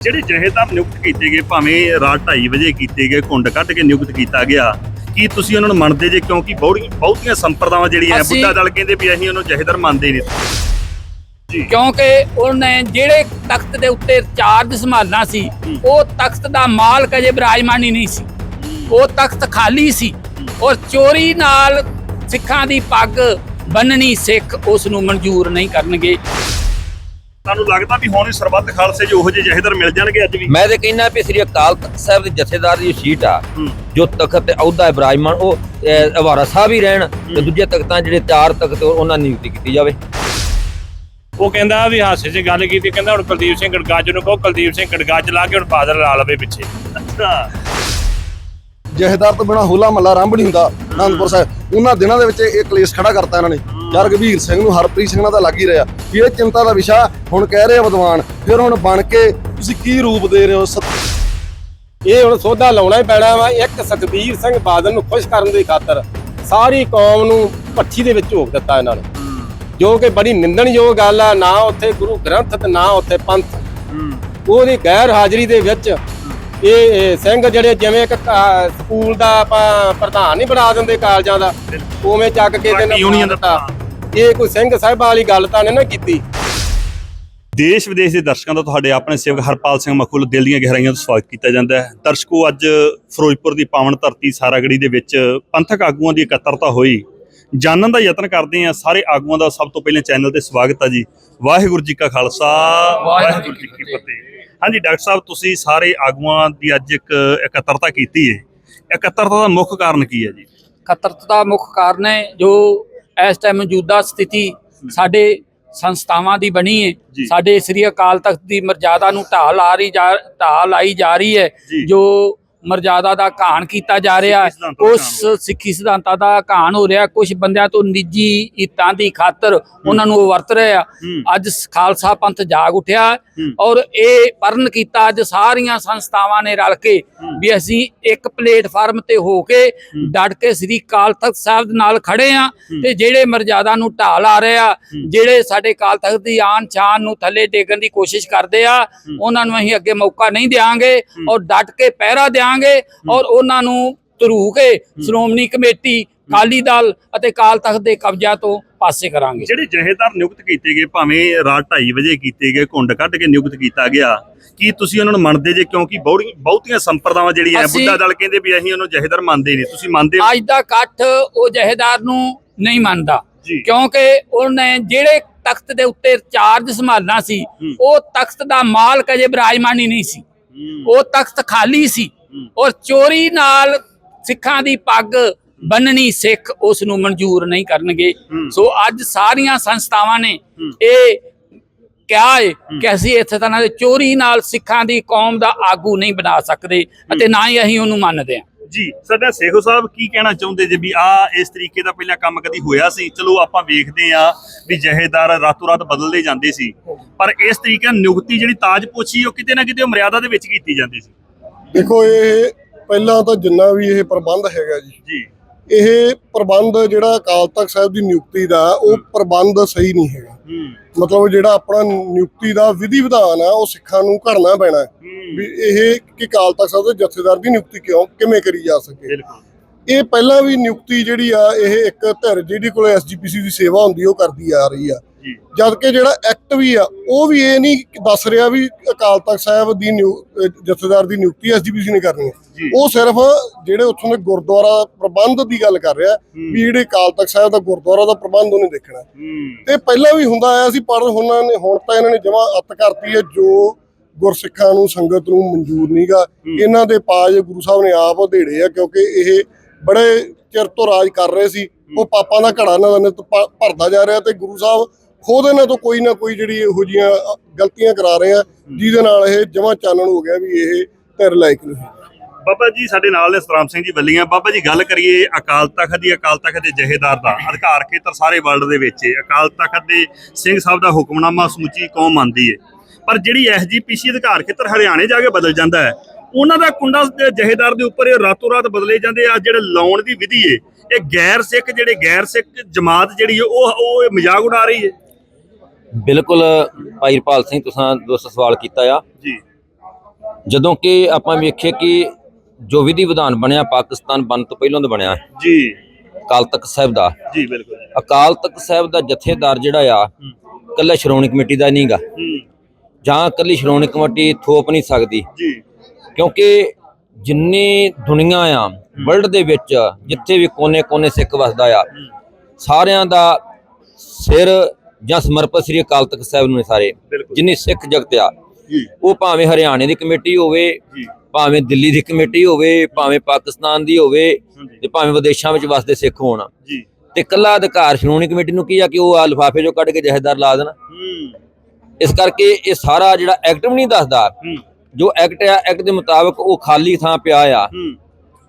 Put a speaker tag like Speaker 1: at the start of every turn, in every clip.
Speaker 1: ਜਿਹੜੇ ਜਹੇਦਾਰ ਨਿਯੁਕਤ ਕੀਤੇ ਗਏ ਭਾਵੇਂ ਰਾਤ 2:30 ਵਜੇ ਕੀਤੇ ਗਏ ਕੁੰਡ ਕੱਢ ਕੇ ਨਿਯੁਕਤ ਕੀਤਾ ਗਿਆ ਕੀ ਤੁਸੀਂ ਉਹਨਾਂ ਨੂੰ ਮੰਨਦੇ ਜੇ? ਕਿਉਂਕਿ ਬਹੁਤੀਆਂ ਸੰਪਰਦਾਵਾਂ ਜਿਹੜੀਆਂ
Speaker 2: ਅਸੀਂ-
Speaker 1: ਬੁੱਢਾ ਦਲ ਕਹਿੰਦੇ ਵੀ ਅਸੀਂ ਉਹਨੂੰ ਜਹੇਦਾਰ ਮੰਨਦੇ ਨਹੀਂ।
Speaker 2: ਕਿਉਂਕਿ ਉਹਨੇ ਜਿਹੜੇ ਤਖਤ ਦੇ ਉੱਤੇ ਚਾਰਜ ਸੰਭਾਲਣਾ ਸੀ ਉਹ ਤਖਤ ਦਾ ਮਾਲਕ ਅਜੇ ਬਿਰਾਜਮਾਨ ਹੀ ਨਹੀਂ ਸੀ। ਉਹ ਤਖਤ ਖਾਲੀ ਸੀ ਔਰ ਚੋਰੀ ਨਾਲ ਸਿੱਖਾਂ ਦੀ ਪੱਗ ਬੰਨਣੀ ਸਿੱਖ ਉਸ ਨੂੰ ਮਨਜ਼ੂਰ ਨਹੀਂ ਕਰਨਗੇ।
Speaker 1: ਤੁਹਾਨੂੰ ਲੱਗਦਾ ਵੀ ਹੁਣ ਸਰਬੱਤ ਖਾਲਸੇ 'ਚ ਉਹੋ ਜਿਹੇ ਜਹੇਦਾਰ ਮਿਲ ਜਾਣਗੇ ਅੱਜ ਵੀ।
Speaker 3: ਮੈਂ ਤੇ ਕਹਿੰਦਾ ਵੀ ਸ੍ਰੀ ਅਕਾਲ ਤਖਤ ਸਾਹਿਬ ਦੇ ਜਥੇਦਾਰ ਦੀ ਸੀਟ ਆ। ਜੋ ਤਖਤ ਤੇ ਅਹੁਦਾ ਹੈ ਬਿਰਾਜਮਾਨ ਉਹ ਅਵਾਰਾ ਸਾਹਿਬ ਹੀ ਰਹਿਣ ਤੇ ਦੂਜੇ ਤਖਤਾਂ ਜਿਹੜੇ ਚਾਰ ਤਖਤ ਉਹਨਾਂ ਦੀ ਨਿਯੁਕਤੀ ਕੀਤੀ ਜਾਵੇ।
Speaker 4: ਉਹ ਕਹਿੰਦਾ ਵੀ ਹਾਸੇ 'ਚ ਗੱਲ ਕੀਤੀ ਕਹਿੰਦਾ ਹੁਣ ਕੁਲਦੀਪ ਸਿੰਘ ਗੜਗਾਜ ਨੂੰ ਕਹੋ ਕੁਲਦੀਪ ਸਿੰਘ ਗੜਗਾਜ ਲਾ ਕੇ ਹੁਣ ਬਾਦਲ ਲਾ ਲਵੇ ਪਿੱਛੇ।
Speaker 1: ਅੱਛਾ।
Speaker 5: ਜਹੇਦਾਰ ਤੋਂ ਬਿਨਾ ਹੋਲਾ ਮੱਲਾ ਆਰੰਭ ਨਹੀਂ ਹੁੰਦਾ ਅਨੰਦਪੁਰ ਸਾਹਿਬ। ਉਹਨਾਂ ਦਿਨਾਂ ਦੇ ਵਿੱਚ ਇਹ ਕਲੇਸ਼ ਖੜਾ ਕਰਤਾ ਇਹਨਾਂ ਨੇ। ਯਾਰ ਕਬੀਰ ਸਿੰਘ ਨੂੰ ਹਰਪ੍ਰੀਤ ਸਿੰਘ ਨਾਲ ਤਾਂ ਲੱਗ ਹੀ ਰਿਹਾ। ਵੀ ਇਹ ਚਿੰਤਾ ਦਾ ਵਿਸ਼ਾ ਹੁਣ ਕਹਿ ਰਹੇ ਆ ਵਿਦਵਾਨ ਫਿਰ ਹੁਣ ਬਣ ਕੇ ਤੁਸੀਂ ਕੀ ਰੂਪ ਦੇ ਰਹੇ ਹੋ? ਸਤ-
Speaker 6: ਇਹ ਹੁਣ ਸੋਧਾ ਲਾਉਣਾ ਹੀ ਪੈਣਾ ਵਾ ਇੱਕ ਸੁਖਬੀਰ ਸਿੰਘ ਬਾਦਲ ਨੂੰ ਖੁਸ਼ ਕਰਨ ਦੀ ਖਾਤਰ ਸਾਰੀ ਕੌਮ ਨੂੰ ਪੱਠੀ ਦੇ ਵਿੱਚ ਝੋਕ ਦਿੱਤਾ ਇਹਨਾਂ ਨੇ। ਜੋ ਕਿ ਬੜੀ ਨਿੰਦਣਯੋਗ ਗੱਲ ਆ ਨਾ ਉੱਥੇ ਗੁਰੂ ਗ੍ਰੰਥ ਤੇ ਨਾ ਉੱਥੇ ਪੰਥ। ਉਹਦੀ ਗੈਰ ਹਾਜ਼ਰੀ ਦੇ ਵਿੱਚ ਇਹ ਸਿੰਘ ਜਿਹੜੇ ਜਿਵੇਂ ਇੱਕ ਸਕੂਲ ਦਾ ਆਪਾਂ ਪ੍ਰਧਾਨ ਨਹੀਂ ਬਣਾ ਦਿੰਦੇ ਕਾਲਜਾਂ ਦਾ ਉਵੇਂ ਚੱਕ ਕੇ ਤੇ
Speaker 1: ਯੂਨੀਅਨ ਦਾ
Speaker 6: ਇਹ ਕੋਈ ਸਿੰਘ ਸਾਹਿਬਾਂ ਵਾਲੀ ਗੱਲ ਤਾਂ ਨਹੀਂ ਨਾ ਕੀਤੀ।
Speaker 1: ਦੇਸ਼ ਵਿਦੇਸ਼ ਦੇ ਦਰਸ਼ਕਾਂ ਦਾ ਤੁਹਾਡੇ ਆਪਣੇ ਸੇਵਕ ਹਰਪਾਲ ਸਿੰਘ ਮਖੂਲ ਦਿਲ ਦੀਆਂ ਗਹਿਰਾਈਆਂ ਤੋਂ ਸਵਾਗਤ ਕੀਤਾ ਜਾਂਦਾ ਹੈ। ਦਰਸ਼ਕੋ ਅੱਜ ਫਿਰੋਜ਼ਪੁਰ ਦੀ ਪਾਵਨ ਧਰਤੀ ਸਾਰਾਗੜੀ ਦੇ ਵਿੱਚ ਪੰਥਕ ਆਗੂਆਂ ਦੀ ਇਕੱਤਰਤਾ ਹੋਈ। ਜਾਣਨ ਦਾ ਯਤਨ ਕਰਦੇ ਆ ਸਾਰੇ ਆਗੂਆਂ ਦਾ ਸਭ ਤੋਂ ਪਹਿਲੇ ਚੈਨਲ ਤੇ ਸਵਾਗਤ ਹੈ ਜੀ। ਵਾਹਿਗੁਰੂ ਜੀ ਕਾ ਖਾਲਸਾ ਵਾਹਿਗੁਰੂ ਜੀ ਕੀ ਫਤਿਹ। ਹਾਂਜੀ ਡਾਕਟਰ ਸਾਹਿਬ ਤੁਸੀਂ ਸਾਰੇ ਆਗੂਆਂ ਦੀ ਅੱਜ ਇੱਕ ਇਕੱਤਰਤਾ ਕੀਤੀ ਹੈ ਇਕੱਤਰਤਾ ਦਾ ਮੁੱਖ ਕਾਰਨ ਕੀ ਹੈ ਜੀ
Speaker 2: ਕਤਰਤ ਦਾ ਮੁੱਖ ਕਾਰਨ ਹੈ ਜੋ ਇਸ ਟਾਈਮ ਮੌਜੂਦਾ ਸਥਿਤੀ ਸਾਡੇ ਸੰਸਥਾਵਾਂ ਦੀ ਬਣੀ। ਹੈ ਸਾਡੇ ਸ੍ਰੀ ਅਕਾਲ ਤਖਤ ਦੀ ਮਰਜ਼ਾਦਾ ਨੂੰ ਢਾਲ ਆ ਰਹੀ ਜਾ ਢਾਲ ਆਈ ਜਾ ਰਹੀ ਹੈ
Speaker 1: ਜੀ।
Speaker 2: ਮਰਜ਼ਾਦਾ ਦਾ ਘਾਣ ਕੀਤਾ ਜਾ ਰਿਹਾ ਉਸ ਸਿੱਖੀ ਸਿਧਾਂਤਾਂ ਦਾ ਘਾਣ ਹੋ ਰਿਹਾ। ਕੁਝ ਬੰਦਿਆਂ ਤੋਂ ਨਿੱਜੀ ਹਿੱਤਾਂ ਦੀ ਖਾਤਰ ਉਹਨਾਂ ਨੂੰ ਵਰਤ ਰਹੇ ਆ। ਅੱਜ ਖਾਲਸਾ ਪੰਥ ਜਾਗ ਉੱਠਿਆ। ਔਰ ਇਹ ਪਰਨ ਕੀਤਾ। ਅੱਜ ਸਾਰੀਆਂ ਸੰਸਥਾਵਾਂ ਨੇ ਰਲ ਕੇ ਵੀ ਅਸੀਂ ਇੱਕ ਪਲੇਟਫਾਰਮ ਤੇ ਹੋ ਕੇ ਡਟ ਕੇ ਸ੍ਰੀ ਕਾਲ ਤਖਤ ਸਾਹਿਬ ਦੇ ਨਾਲ ਖੜੇ ਆ ਤੇ ਜਿਹੜੇ ਮਰਜ਼ਾਦਾ ਨੂੰ ਢਾਲ ਆ ਰਹੇ ਆ ਜਿਹੜੇ ਸਾਡੇ ਕਾਲ ਤਖਤ ਦੀ ਆਨ ਸ਼ਾਨ ਨੂੰ ਥੱਲੇ ਡੇਗਣ ਦੀ ਕੋਸ਼ਿਸ਼ ਕਰਦੇ ਆ ਉਹਨਾਂ ਨੂੰ ਅਸੀਂ ਅੱਗੇ ਮੌਕਾ ਨਹੀਂ ਦੇਵਾਂਗੇ ਔਰ ਡਟ ਕੇ ਪਹਿਰਾ ਦੇਵਾਂਗੇ ਔਰ ਉਹਨਾਂ ਨੂੰ ਧਰੂ ਕੇ ਸ਼੍ਰੋਮਣੀ ਕਮੇਟੀ ਕਾਲੀ ਦਲ ਅਤੇ ਕਾਲ ਤਖਤ ਦੇ ਕਬਜ਼ਾ ਤੋਂ ਪਾਸੇ ਕਰਾਂਗੇ।
Speaker 1: ਜਿਹੜੇ ਜਹੇਦਾਰ ਨਿਯੁਕਤ ਕੀਤੇ ਗਏ ਭਾਵੇਂ ਰਾਤ 2:30 ਵਜੇ ਕੀਤੇ ਗਏ ਕੁੰਡ ਕੱਢ ਕੇ ਨਿਯੁਕਤ ਕੀਤਾ ਗਿਆ ਕੀ ਤੁਸੀਂ ਉਹਨਾਂ ਨੂੰ ਮੰਨਦੇ ਜੇ? ਕਿਉਂਕਿ ਬਹੁਤੀਆਂ ਸੰਪਰਦਾਵਾਂ ਜਿਹੜੀਆਂ ਬੁੱਢਾ ਦਲ ਕਹਿੰਦੇ ਵੀ ਅਸੀਂ ਉਹਨੂੰ ਜਹੇਦਾਰ ਮੰਨਦੇ ਨਹੀਂ। ਤੁਸੀਂ ਮੰਨਦੇ?
Speaker 2: ਅੱਜ ਦਾ ਇਕੱਠ ਉਹ ਜਹੇਦਾਰ ਨੂੰ ਨਹੀਂ ਮੰਨਦਾ। ਕਿਉਂਕਿ ਉਹਨੇ ਜਿਹੜੇ ਤਖਤ ਦੇ ਉੱਤੇ ਚਾਰਜ ਸੰਭਾਲਣਾ ਸੀ। ਉਹ ਤਖਤ ਦਾ ਮਾਲਕ ਅਜੇ ਬਿਰਾਜਮਾਨ ਹੀ ਨਹੀਂ ਸੀ। ਉਹ ਤਖਤ ਖਾਲੀ ਸੀ। ਔਰ ਚੋਰੀ ਨਾਲ ਸਿੱਖਾਂ ਦੀ ਪੱਗ ਬੰਨਣੀ ਸਿੱਖ ਉਸ ਨੂੰ ਮਨਜ਼ੂਰ ਨਹੀਂ ਕਰਨਗੇ। ਸੋ ਅੱਜ ਸਾਰੀਆਂ ਸੰਸਥਾਵਾਂ ਨੇ ਇਹ ਕਿਹਾ ਹੈ। ਕਿ ਅਸੀਂ ਇੱਥੇ ਤਾਂ ਨਾਲ ਚੋਰੀ ਨਾਲ ਸਿੱਖਾਂ ਦੀ ਕੌਮ ਦਾ ਆਗੂ ਨਹੀਂ ਬਣਾ ਸਕਦੇ ਅਤੇ ਨਾ ਹੀ ਅਸੀਂ ਉਹਨੂੰ ਮੰਨਦੇ ਹਾਂ।
Speaker 1: ਜੀ ਸਾਡਾ ਸੇਖੋ ਸਾਹਿਬ ਕੀ ਕਹਿਣਾ ਚਾਹੁੰਦੇ ਜੇ ਵੀ ਆ ਇਸ ਤਰੀਕੇ ਦਾ ਪਹਿਲਾਂ ਕੰਮ ਕਦੀ ਹੋਇਆ ਸੀ? ਚਲੋ ਆਪਾਂ ਵੇਖਦੇ ਆ ਵੀ ਜਹੇਦਾਰ ਰਾਤੋਂ ਰਾਤ ਬਦਲਦੇ ਜਾਂਦੇ ਸੀ। ਪਰ ਇਸ ਤਰੀਕੇ ਨਾਲ ਨਿਯੁਕਤੀ ਜਿਹੜੀ ਤਾਜਪੋਸ਼ੀ ਉਹ ਕਿਤੇ ਨਾ ਕਿਤੇ ਮਰਿਆਦਾ ਦੇ ਵਿੱਚ ਕੀਤੀ ਜਾਂਦੀ ਸੀ।
Speaker 5: ਦੇਖੋ ਇਹ ਪਹਿਲਾਂ ਤਾਂ ਜਿੰਨਾ ਵੀ ਇਹ ਪ੍ਰਬੰਧ ਹੈਗਾ ਜੀ
Speaker 1: ਜੀ।
Speaker 5: ਇਹ ਪ੍ਰਬੰਧ ਜਿਹੜਾ ਅਕਾਲ ਤਖਤ ਸਾਹਿਬ ਦੀ ਨਿਯੁਕਤੀ ਦਾ ਉਹ ਪ੍ਰਬੰਧ ਸਹੀ ਨਹੀਂ ਹੈਗਾ। ਮਤਲਬ ਜਿਹੜਾ ਆਪਣਾ ਨਿਯੁਕਤੀ ਦਾ ਵਿਧੀ ਵਿਧਾਨ ਆ ਉਹ ਸਿੱਖਾਂ ਨੂੰ ਘੜਨਾ ਪੈਣਾ। ਵੀ ਇਹ ਕਿ ਅਕਾਲ ਤਖਤ ਸਾਹਿਬ ਦੇ ਜਥੇਦਾਰ ਦੀ ਨਿਯੁਕਤੀ ਕਿਉਂ ਕਿਵੇਂ ਕਰੀ ਜਾ ਸਕੇ। ਇਹ ਪਹਿਲਾਂ ਵੀ ਨਿਯੁਕਤੀ ਜਿਹੜੀ ਆ ਇਹ ਇੱਕ ਧਿਰ ਜਿਹੜੀ ਕੋਲ ਐਸਜੀਪੀਸੀ ਦੀ ਸੇਵਾ ਹੁੰਦੀ ਉਹ ਕਰਦੀ ਆ ਰਹੀ ਆ। ਜਦ ਕਿ ਜਿਹੜਾ ਐਕਟ ਵੀ ਆ ਉਹ ਵੀ ਇਹ ਨਹੀਂ ਦੱਸ ਰਿਹਾ ਵੀ ਅਕਾਲ ਤਖਤ ਸਾਹਿਬ ਦੀ ਜਥੇਦਾਰ ਦੀ ਨਿਯੁਕਤੀ ਐਸਜੀਪੀਸੀ ਨੇ ਕਰਨੀ। ਹੈ। ਉਹ ਸਿਰਫ ਜਿਹੜੇ ਉੱਥੋਂ ਦੇ ਗੁਰਦੁਆਰਾ ਪ੍ਰਬੰਧ ਦੀ ਗੱਲ ਕਰ ਰਿਹਾ ਵੀ ਜਿਹੜੇ ਅਕਾਲ ਤਖਤ ਸਾਹਿਬ ਦਾ ਗੁਰਦੁਆਰਾ ਦਾ ਪ੍ਰਬੰਧ ਉਹਨੇ ਦੇਖਣਾ। ਤੇ ਪਹਿਲਾਂ ਵੀ ਹੁੰਦਾ ਆਇਆ ਸੀ ਪਰ ਹੁਣ ਨੇ ਹੁਣ ਤਾਂ ਇਹਨਾਂ ਨੇ ਜਮਾ ਅੱਤ ਕਰਤੀ ਹੈ ਜੋ ਗੁਰਸਿੱਖਾਂ ਨੂੰ ਸੰਗਤ ਨੂੰ ਮਨਜ਼ੂਰ ਨਹੀਂਗਾ ਇਹਨਾਂ ਦੇ ਪਾਜ ਗੁਰੂ ਸਾਹਿਬ ਨੇ ਆਪ ਉਧੇੜੇ ਆ ਕਿਉਂਕਿ ਇਹ ਬੜੇ ਚਿਰ ਤੋਂ ਰਾਜ ਕਰ ਰਹੇ ਸੀ। ਉਹ ਪਾਪਾਂ ਦਾ ਘੜਾ ਇਹਨਾਂ ਦਾ ਭਰਦਾ ਜਾ ਰਿਹਾ ਤੇ ਗੁਰੂ ਸਾਹਿਬ ਖੁਦ ਇਹਨਾਂ ਤੋਂ ਕੋਈ ਨਾ ਕੋਈ ਜਿਹੜੀ ਇਹੋ ਜੀਆਂ ਗਲਤੀਆਂ ਕਰਾ ਰਹੇ ਆ ਜਿਹਦੇ ਨਾਲ ਇਹ ਜਮਾ ਚਾਨਣ ਹੋ ਗਿਆ ਵੀ ਇਹ ਧਿਰ ਲਾਇਕ ਨਹੀਂ
Speaker 1: ਬਾਬਾ ਜੀ ਸਾਡੇ ਨਾਲ ਨੇ ਸਤਰਾਮ ਸਿੰਘ ਜੀ ਬੱਲੀਆਂ ਬਾਬਾ ਜੀ ਗੱਲ ਕਰੀਏ ਅਕਾਲ ਤਖਤ ਦੀ ਅਕਾਲ ਤਖਤ ਦੇ ਜਹੇਦਾਰ ਦਾ। ਅਧਿਕਾਰ ਖੇਤਰ ਸਾਰੇ ਵਰਲਡ ਦੇ ਵਿੱਚ ਹੈ ਅਕਾਲ ਤਖਤ ਦੇ ਸਿੰਘ ਸਾਹਿਬ ਦਾ ਹੁਕਮਨਾਮਾ ਸਮੁੱਚੀ ਕੌਮ ਮੰਨਦੀ ਹੈ ਪਰ ਜਿਹੜੀ ਐਸਜੀਪੀਸੀ ਅਧਿਕਾਰ ਖੇਤਰ ਹਰਿਆਣੇ ਜਾ ਕੇ ਬਦਲ ਜਾਂਦਾ ਹੈ ਉਹਨਾਂ ਦਾ ਕੁੰਡਾ ਜਹੇਦਾਰ ਦੇ ਉੱਪਰ ਇਹ ਰਾਤੋਂ ਰਾਤ ਬਦਲੇ ਜਾਂਦੇ ਆ। ਜਿਹੜੇ ਲਾਉਣ ਦੀ ਵਿਧੀ ਹੈ ਇਹ ਗੈਰ ਸਿੱਖ ਜਿਹੜੇ ਗੈਰ ਸਿੱਖ ਜਮਾਤ ਜਿਹੜੀ ਹੈ ਉਹ ਉਹ ਮਜ਼ਾਕ ਉਡਾ ਰਹੀ ਹੈ
Speaker 3: ਬਿਲਕੁਲ ਭਾਈ ਰਪਾਲ ਸਿੰਘ ਤੁਸੀਂ ਦੋਸਤ ਸਵਾਲ ਕੀਤਾ ਆ।
Speaker 1: ਜੀ।
Speaker 3: ਜਦੋਂ ਕਿ ਆਪਾਂ ਵੇਖੀਏ ਕਿ ਜੋ ਵਿਧੀ ਵਿਧਾਨ ਬਣਿਆ ਪਾਕਿਸਤਾਨ ਬਣਨ ਤੋਂ ਪਹਿਲਾਂ ਦਾ ਬਣਿਆ।
Speaker 1: ਜੀ।
Speaker 3: ਅਕਾਲ ਤਖਤ ਸਾਹਿਬ ਦਾ।
Speaker 1: ਜੀ ਬਿਲਕੁਲ
Speaker 3: ਅਕਾਲ ਤਖਤ ਸਾਹਿਬ ਦਾ ਜਥੇਦਾਰ ਜਿਹੜਾ ਆ ਕੱਲਾ ਸ਼੍ਰੋਮਣੀ ਕਮੇਟੀ ਦਾ ਨਹੀਂਗਾ
Speaker 1: ਹੂੰ।
Speaker 3: ਜਾਂ ਕੱਲੀ ਸ਼੍ਰੋਮਣੀ ਕਮੇਟੀ ਥੋਪ ਨਹੀਂ ਸਕਦੀ।
Speaker 1: ਜੀ।
Speaker 3: ਕਿਉਂਕਿ ਜਿੰਨੀ ਦੁਨੀਆ ਆ ਵਰਲਡ ਦੇ ਵਿੱਚ ਜਿੱਥੇ ਵੀ ਕੋਨੇ-ਕੋਨੇ ਸਿੱਖ ਵਸਦਾ ਆ ਸਾਰਿਆਂ ਦਾ ਸਿਰ ਜਾਂ ਸਮਰਪਿਤ ਸ੍ਰੀ ਅਕਾਲ ਤਖਤ ਸਾਹਿਬ ਨੂੰ ਨੇ ਸਾਰੇ ਜਿੰਨੀ ਸਿੱਖ ਜਗਤ ਆ
Speaker 1: ਜੀ।
Speaker 3: ਉਹ ਭਾਵੇਂ ਹਰਿਆਣੇ ਦੀ ਕਮੇਟੀ ਹੋਵੇ
Speaker 1: ਜੀ।
Speaker 3: ਭਾਵੇਂ ਦਿੱਲੀ ਦੀ ਕਮੇਟੀ ਹੋਵੇ ਭਾਵੇਂ ਪਾਕਿਸਤਾਨ ਦੀ ਹੋਵੇ ਤੇ ਭਾਵੇਂ ਵਿਦੇਸ਼ਾਂ ਵਿੱਚ ਵਸਦੇ ਸਿੱਖ ਹੋਣ।
Speaker 1: ਜੀ।
Speaker 3: ਤੇ ਕੱਲਾ ਅਧਿਕਾਰ ਸ਼੍ਰੋਮਣੀ ਕਮੇਟੀ ਨੂੰ ਕੀ ਆ ਕਿ ਉਹ ਆ ਲਿਫਾਫੇ ਚੋਂ ਕੱਢ ਕੇ ਜਹੇਦਾਰ ਲਾ ਦੇਣ? ਇਸ ਕਰਕੇ ਇਹ ਸਾਰਾ ਜਿਹੜਾ ਐਕਟ ਵੀ ਨਹੀਂ ਦੱਸਦਾ ਜੋ ਐਕਟ ਆ ਐਕਟ ਦੇ ਮੁਤਾਬਕ ਉਹ ਖਾਲੀ ਥਾਂ ਪਿਆ ਆ।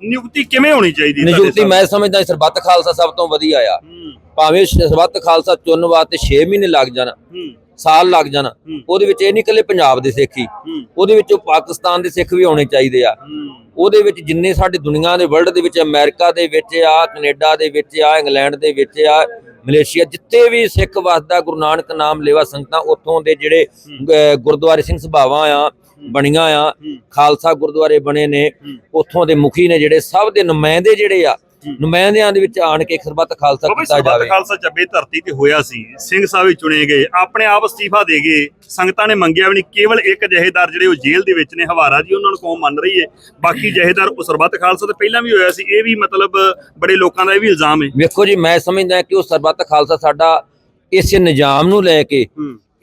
Speaker 1: ਨਿਯੁਕਤੀ ਕਿਵੇਂ ਹੋਣੀ ਚਾਹੀਦੀ ਹੈ ਤੁਹਾਡੇ
Speaker 3: ਨਿਯੁਕਤੀ ਮੈਂ ਸਮਝਦਾ ਸਰਬੱਤ ਖਾਲਸਾ ਸਭ ਤੋਂ ਵਧੀਆ ਆ।
Speaker 1: ਹੂੰ।
Speaker 3: ਭਾਵੇਂ ਸਰਬੱਤ ਖਾਲਸਾ ਚੁਣਨ ਵਾਸਤੇ 6 ਮਹੀਨੇ ਲੱਗ ਜਾਣ
Speaker 1: ਹੂੰ।
Speaker 3: ਸਾਲ ਲੱਗ ਜਾਣ ਉਹਦੇ ਵਿੱਚ ਇਹ ਨਹੀਂ ਇਕੱਲੇ ਪੰਜਾਬ ਦੇ ਸਿੱਖ ਹੀ
Speaker 1: ਹੂੰ।
Speaker 3: ਉਹਦੇ ਵਿੱਚ ਉਹ ਪਾਕਿਸਤਾਨ ਦੇ ਸਿੱਖ ਵੀ ਹੋਣੇ ਚਾਹੀਦੇ ਆ।
Speaker 1: ਹੂੰ।
Speaker 3: ਉਹਦੇ ਵਿੱਚ ਜਿੰਨੇ ਸਾਡੀ ਦੁਨੀਆ ਦੇ ਵਰਲਡ ਦੇ ਵਿੱਚ ਅਮਰੀਕਾ ਦੇ ਵਿੱਚ ਆ ਕੈਨੇਡਾ ਦੇ ਵਿੱਚ ਆ ਇੰਗਲੈਂਡ ਦੇ ਵਿੱਚ ਆ ਮਲੇਸ਼ੀਆ ਜਿੱਥੇ ਵੀ ਸਿੱਖ ਵਸਦਾ ਗੁਰੂ ਨਾਨਕ ਨਾਮ ਲੈਵਾ ਸੰਗਤਾਂ ਉੱਥੋਂ ਦੇ ਜਿਹੜੇ ਅਹ, ਗੁਰਦੁਆਰੇ ਸਿੰਘ ਸਭਾਵਾਂ ਆ ਬਣੀਆਂ ਆ ਖਾਲਸਾ ਗੁਰਦੁਆਰੇ ਬਣੇ ਨੇ ਉੱਥੋਂ ਦੇ ਮੁਖੀ ਨੇ ਜਿਹੜੇ ਸਭ ਦੇ ਨੁਮਾਇੰਦੇ ਜਿਹੜੇ ਆ ਨੁਮਾਇੰਦਿਆਂ ਦੇ ਵਿੱਚ ਆਣ ਕੇ ਸਰਬੱਤ ਖਾਲਸਾ ਕੀਤਾ
Speaker 1: ਸਰਬੱਤ
Speaker 3: ਜਾਵੇ।
Speaker 1: ਖਾਲਸਾ ਚੱਬੇ ਧਰਤੀ ਤੇ ਹੋਇਆ ਸੀ। ਸਿੰਘ ਸਾਹਿਬ ਵੀ ਚੁਣੇ ਗਏ ਆਪਣੇ ਆਪ ਅਸਤੀਫਾ ਦੇ ਗਏ। ਸੰਗਤਾਂ ਨੇ ਮੰਗਿਆ ਵੀ ਨਹੀਂ ਕੇਵਲ ਇੱਕ ਜਹੇਦਾਰ ਜਿਹੜੇ ਉਹ ਜੇਲ੍ਹ ਦੇ ਵਿੱਚ ਨੇ ਹਵਾਰਾ ਜੀ ਉਹਨਾਂ ਨੂੰ ਕੌਮ ਮੰਨ ਰਹੀ ਹੈ ਬਾਕੀ ਜਹੇਦਾਰ ਉਹ ਸਰਬੱਤ ਖਾਲਸਾ ਤੇ ਪਹਿਲਾਂ ਵੀ ਹੋਇਆ ਸੀ ਇਹ ਵੀ ਮਤਲਬ ਬੜੇ ਲੋਕਾਂ ਦਾ ਇਹ ਵੀ ਇਲਜ਼ਾਮ ਹੈ
Speaker 3: ਵੇਖੋ ਜੀ ਮੈਂ ਸਮਝਦਾ ਕਿ ਉਹ ਸਰਬੱਤ ਖਾਲਸਾ ਸਾਡਾ ਇਸੇ ਨਿਜ਼ਾਮ ਨੂੰ ਲੈ ਕੇ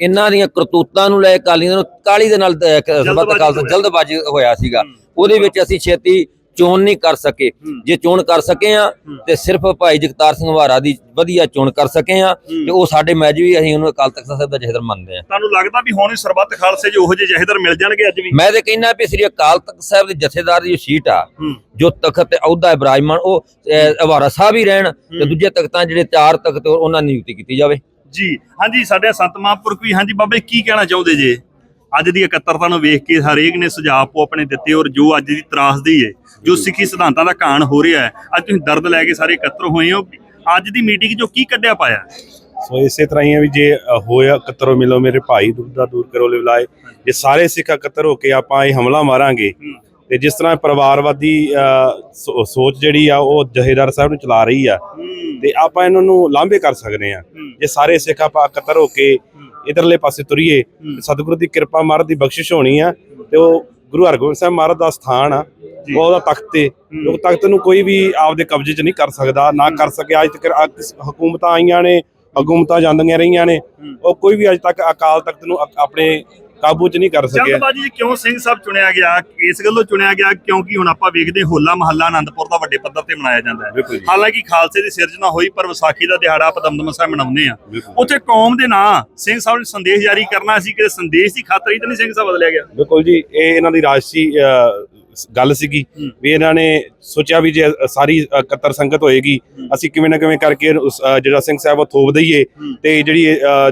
Speaker 3: ਇਹਨਾਂ ਦੀਆਂ ਕਰਤੂਤਾਂ ਨੂੰ ਲੈ ਕੇ ਕਾਲੀਆਂ ਨੂੰ ਕਾਲੀ ਦੇ ਨਾਲ ਸਰਬੱਤ ਖਾਲਸਾ। ਜਲਦਬਾਜ਼ੀ ਹੋਇਆ ਸੀਗਾ। ਉਹਦੇ ਵਿੱਚ ਅਸੀਂ ਛੇਤੀ ਚੋਣ ਨਹੀਂ ਕਰ ਸਕੇ। ਜੇ ਚੋਣ ਕਰ ਸਕੇ ਆ ਤੇ ਸਿਰਫ ਭਾਈ ਜਗਤਾਰ ਸਿੰਘ ਹਵਾਰਾ ਦੀ ਵਧੀਆ ਚੋਣ ਕਰ ਸਕੇ ਆ ਤੇ ਉਹ ਸਾਡੇ ਮੈਚ ਵੀ ਅਸੀਂ ਉਹਨੂੰ ਅਕਾਲ ਤਖਤ ਸਾਹਿਬ ਦਾ ਜਹੇਦਰ ਮੰਨਦੇ ਆ
Speaker 1: ਤੁਹਾਨੂੰ ਲੱਗਦਾ ਵੀ ਹੁਣ ਸਰਬੱਤ ਖਾਲਸੇ 'ਚ ਉਹੋ ਜਿਹੇ ਜਹੇਦਾਰ ਮਿਲ ਜਾਣਗੇ ਅੱਜ ਵੀ?
Speaker 3: ਮੈਂ ਤੇ ਕਹਿੰਦਾ ਵੀ ਸ੍ਰੀ ਅਕਾਲ ਤਖਤ ਸਾਹਿਬ ਦੇ ਜਥੇਦਾਰ ਦੀ ਜੋ ਸੀਟ ਆ ਜੋ ਤਖਤ ਤੇ ਅਹੁਦਾ ਇਬਰਾਹਿਮਾਨ ਉਹ ਹਵਾਰਾ ਸਾਹਿਬ ਹੀ ਰਹਿਣ ਤੇ ਦੂਜੇ ਤਖਤਾਂ ਜਿਹੜੇ ਚਾਰ ਤਖਤ ਉਹਨਾਂ ਨਿਯੁਕਤੀ ਕੀਤੀ ਜਾਵੇ।
Speaker 1: ਜੀ ਹਾਂਜੀ ਸਾਡੇ ਸੰਤ ਮਹਾਂਪੁਰਖ ਵੀ ਹਾਂਜੀ ਬਾਬੇ ਕੀ ਕਹਿਣਾ ਚਾਹੁੰਦੇ ਜੇ? ਅੱਜ ਦੀ ਇਕੱਤਰਤਾ ਨੂੰ ਵੇਖ ਕੇ ਹਰੇਕ ਨੇ ਸੁਝਾਅ ਆਪੋ ਆਪਣੇ ਦਿੱਤੇ ਔਰ ਜੋ ਅੱਜ ਦੀ ਤਰਾਸਦੀ ਹੈ ਜੋ ਸਿੱਖੀ ਸਿਧਾਂਤਾਂ ਦਾ ਕਾਣ ਹੋ ਰਿਹਾ ਹੈ ਅੱਜ ਤੁਸੀਂ ਦਰਦ ਲੈ ਕੇ ਸਾਰੇ ਇਕੱਤਰ ਹੋਏ ਹੋ। ਅੱਜ ਦੀ ਮੀਟਿੰਗ 'ਚੋਂ ਕੀ ਕੱਢਿਆ ਪਾਇਆ?
Speaker 7: ਸੋ ਇਸੇ ਤਰ੍ਹਾਂ ਹੀ ਹੈ ਵੀ ਜੇ ਹੋਇਆ ਇਕੱਤਰੋ ਮਿਲੋ ਮੇਰੇ ਭਾਈ ਦੁੱਧਾ ਦੂਰ ਕਰੋ ਲਿਵਲਾਏ। ਜੇ ਸਾਰੇ ਸਿੱਖ ਇਕੱਤਰ ਹੋ ਕੇ ਆਪਾਂ ਇਹ ਹਮਲਾ ਮਾਰਾਂਗੇ ਤੇ ਜਿਸ ਤਰ੍ਹਾਂ ਪਰਿਵਾਰਵਾਦੀ ਸੋਚ ਜਿਹੜੀ ਆ ਉਹ ਜਹੇਦਾਰ ਸਾਹਿਬ ਨੂੰ ਚਲਾ ਰਹੀ ਆ ਤੇ ਆਪਾਂ ਇਹਨਾਂ ਨੂੰ ਲਾਂਭੇ ਕਰ ਸਕਦੇ ਆ। ਜੇ ਸਾਰੇ ਸਿੱਖ ਆਪਾਂ ਇਕੱਤਰ ਹੋ ਕੇ ਇਧਰਲੇ ਪਾਸੇ ਤੁਰੀਏ ਸਤਿਗੁਰੂ ਦੀ ਕਿਰਪਾ ਮਹਾਰਾਜ ਦੀ ਬਖਸ਼ਿਸ਼ ਹੋਣੀ ਆ ਤੇ ਉਹ ਗੁਰੂ ਹਰਗੋਬਿੰਦ ਸਾਹਿਬ ਮਹਾਰਾਜ ਦਾ ਸਥਾਨ ਆ ਉਹ ਉਹਦਾ ਤਖਤ ਤੇ ਉਹ ਤਖਤ ਨੂੰ ਕੋਈ ਵੀ ਆਪਦੇ ਕਬਜ਼ੇ 'ਚ ਨਹੀਂ ਕਰ ਸਕਦਾ ਨਾ ਕਰ ਸਕਿਆ। ਅੱਜ ਤੱਕ ਹਕੂਮਤਾਂ ਆਈਆਂ ਨੇ ਹਕੂਮਤਾਂ ਜਾਂਦੀਆਂ ਰਹੀਆਂ ਨੇ। ਉਹ ਕੋਈ ਵੀ ਅੱਜ ਤੱਕ ਅਕਾਲ ਤਖਤ ਨੂੰ ਆਪਣੇ ਕਾਬੂ 'ਚ ਨਹੀਂ ਕਰ ਸਕਿਆ।
Speaker 1: ਜਲਦਬਾਜੀ 'ਚ ਕਿਉਂ ਸਿੰਘ ਸਾਹਿਬ ਚੁਣਿਆ ਗਿਆ? ਇਸ ਗੱਲੋਂ ਚੁਣਿਆ ਗਿਆ ਕਿਉਂਕਿ ਹੁਣ ਆਪਾਂ ਵੇਖਦੇ ਹੋਲਾ ਮਹੱਲਾ ਆਨੰਦਪੁਰ ਦਾ ਵੱਡੇ ਪੱਧਰ ਤੇ ਮਨਾਇਆ ਜਾਂਦਾ ਹੈ।
Speaker 7: ਬਿਲਕੁਲ ਜੀ।
Speaker 1: ਹਾਲਾਂਕਿ ਖਾਲਸੇ ਦੀ ਸਿਰਜਣਾ ਹੋਈ ਪਰ ਵਿਸਾਖੀ ਦਾ ਦਿਹਾੜਾ ਆਪਾਂ ਦਮਦਮਾ ਸਾਹਿਬ ਮਨਾਉਂਦੇ ਆ
Speaker 7: ਬਿਲਕੁਲ।
Speaker 1: ਉੱਥੇ ਕੌਮ ਦੇ ਨਾਂ ਸਿੰਘ ਸਾਹਿਬ ਨੇ ਸੰਦੇਸ਼ ਜਾਰੀ ਕਰਨਾ ਸੀ ਕਿ ਸੰਦੇਸ਼ ਦੀ ਖਾਤਰ ਹੀ ਤਾਂ ਨਹੀਂ ਸਿੰਘ ਸਾਹਿਬ ਬਦਲਿਆ ਗਿਆ।
Speaker 7: ਬਿਲਕੁਲ ਜੀ ਇਹ ਇਹਨਾਂ ਦੀ ਰਾਜਸੀ ਸ- ਗੱਲ ਸੀਗੀ ਵੀ ਇਹਨਾਂ ਨੇ ਸੋਚਿਆ ਵੀ ਜੇ ਸਾਰੀ ਅ, ਇਕੱਤਰ ਸੰਗਤ ਹੋਏਗੀ ਅਸੀਂ ਕਿਵੇਂ ਨਾ ਕਿਵੇਂ ਕਰਕੇ ਉਸ, ਅ, ਜਿਹੜਾ ਸਿੰਘ ਸਾਹਿਬ ਉਹ ਥੋਪ ਦਈਏ ਤੇ ਜਿਹੜੀ ਅ,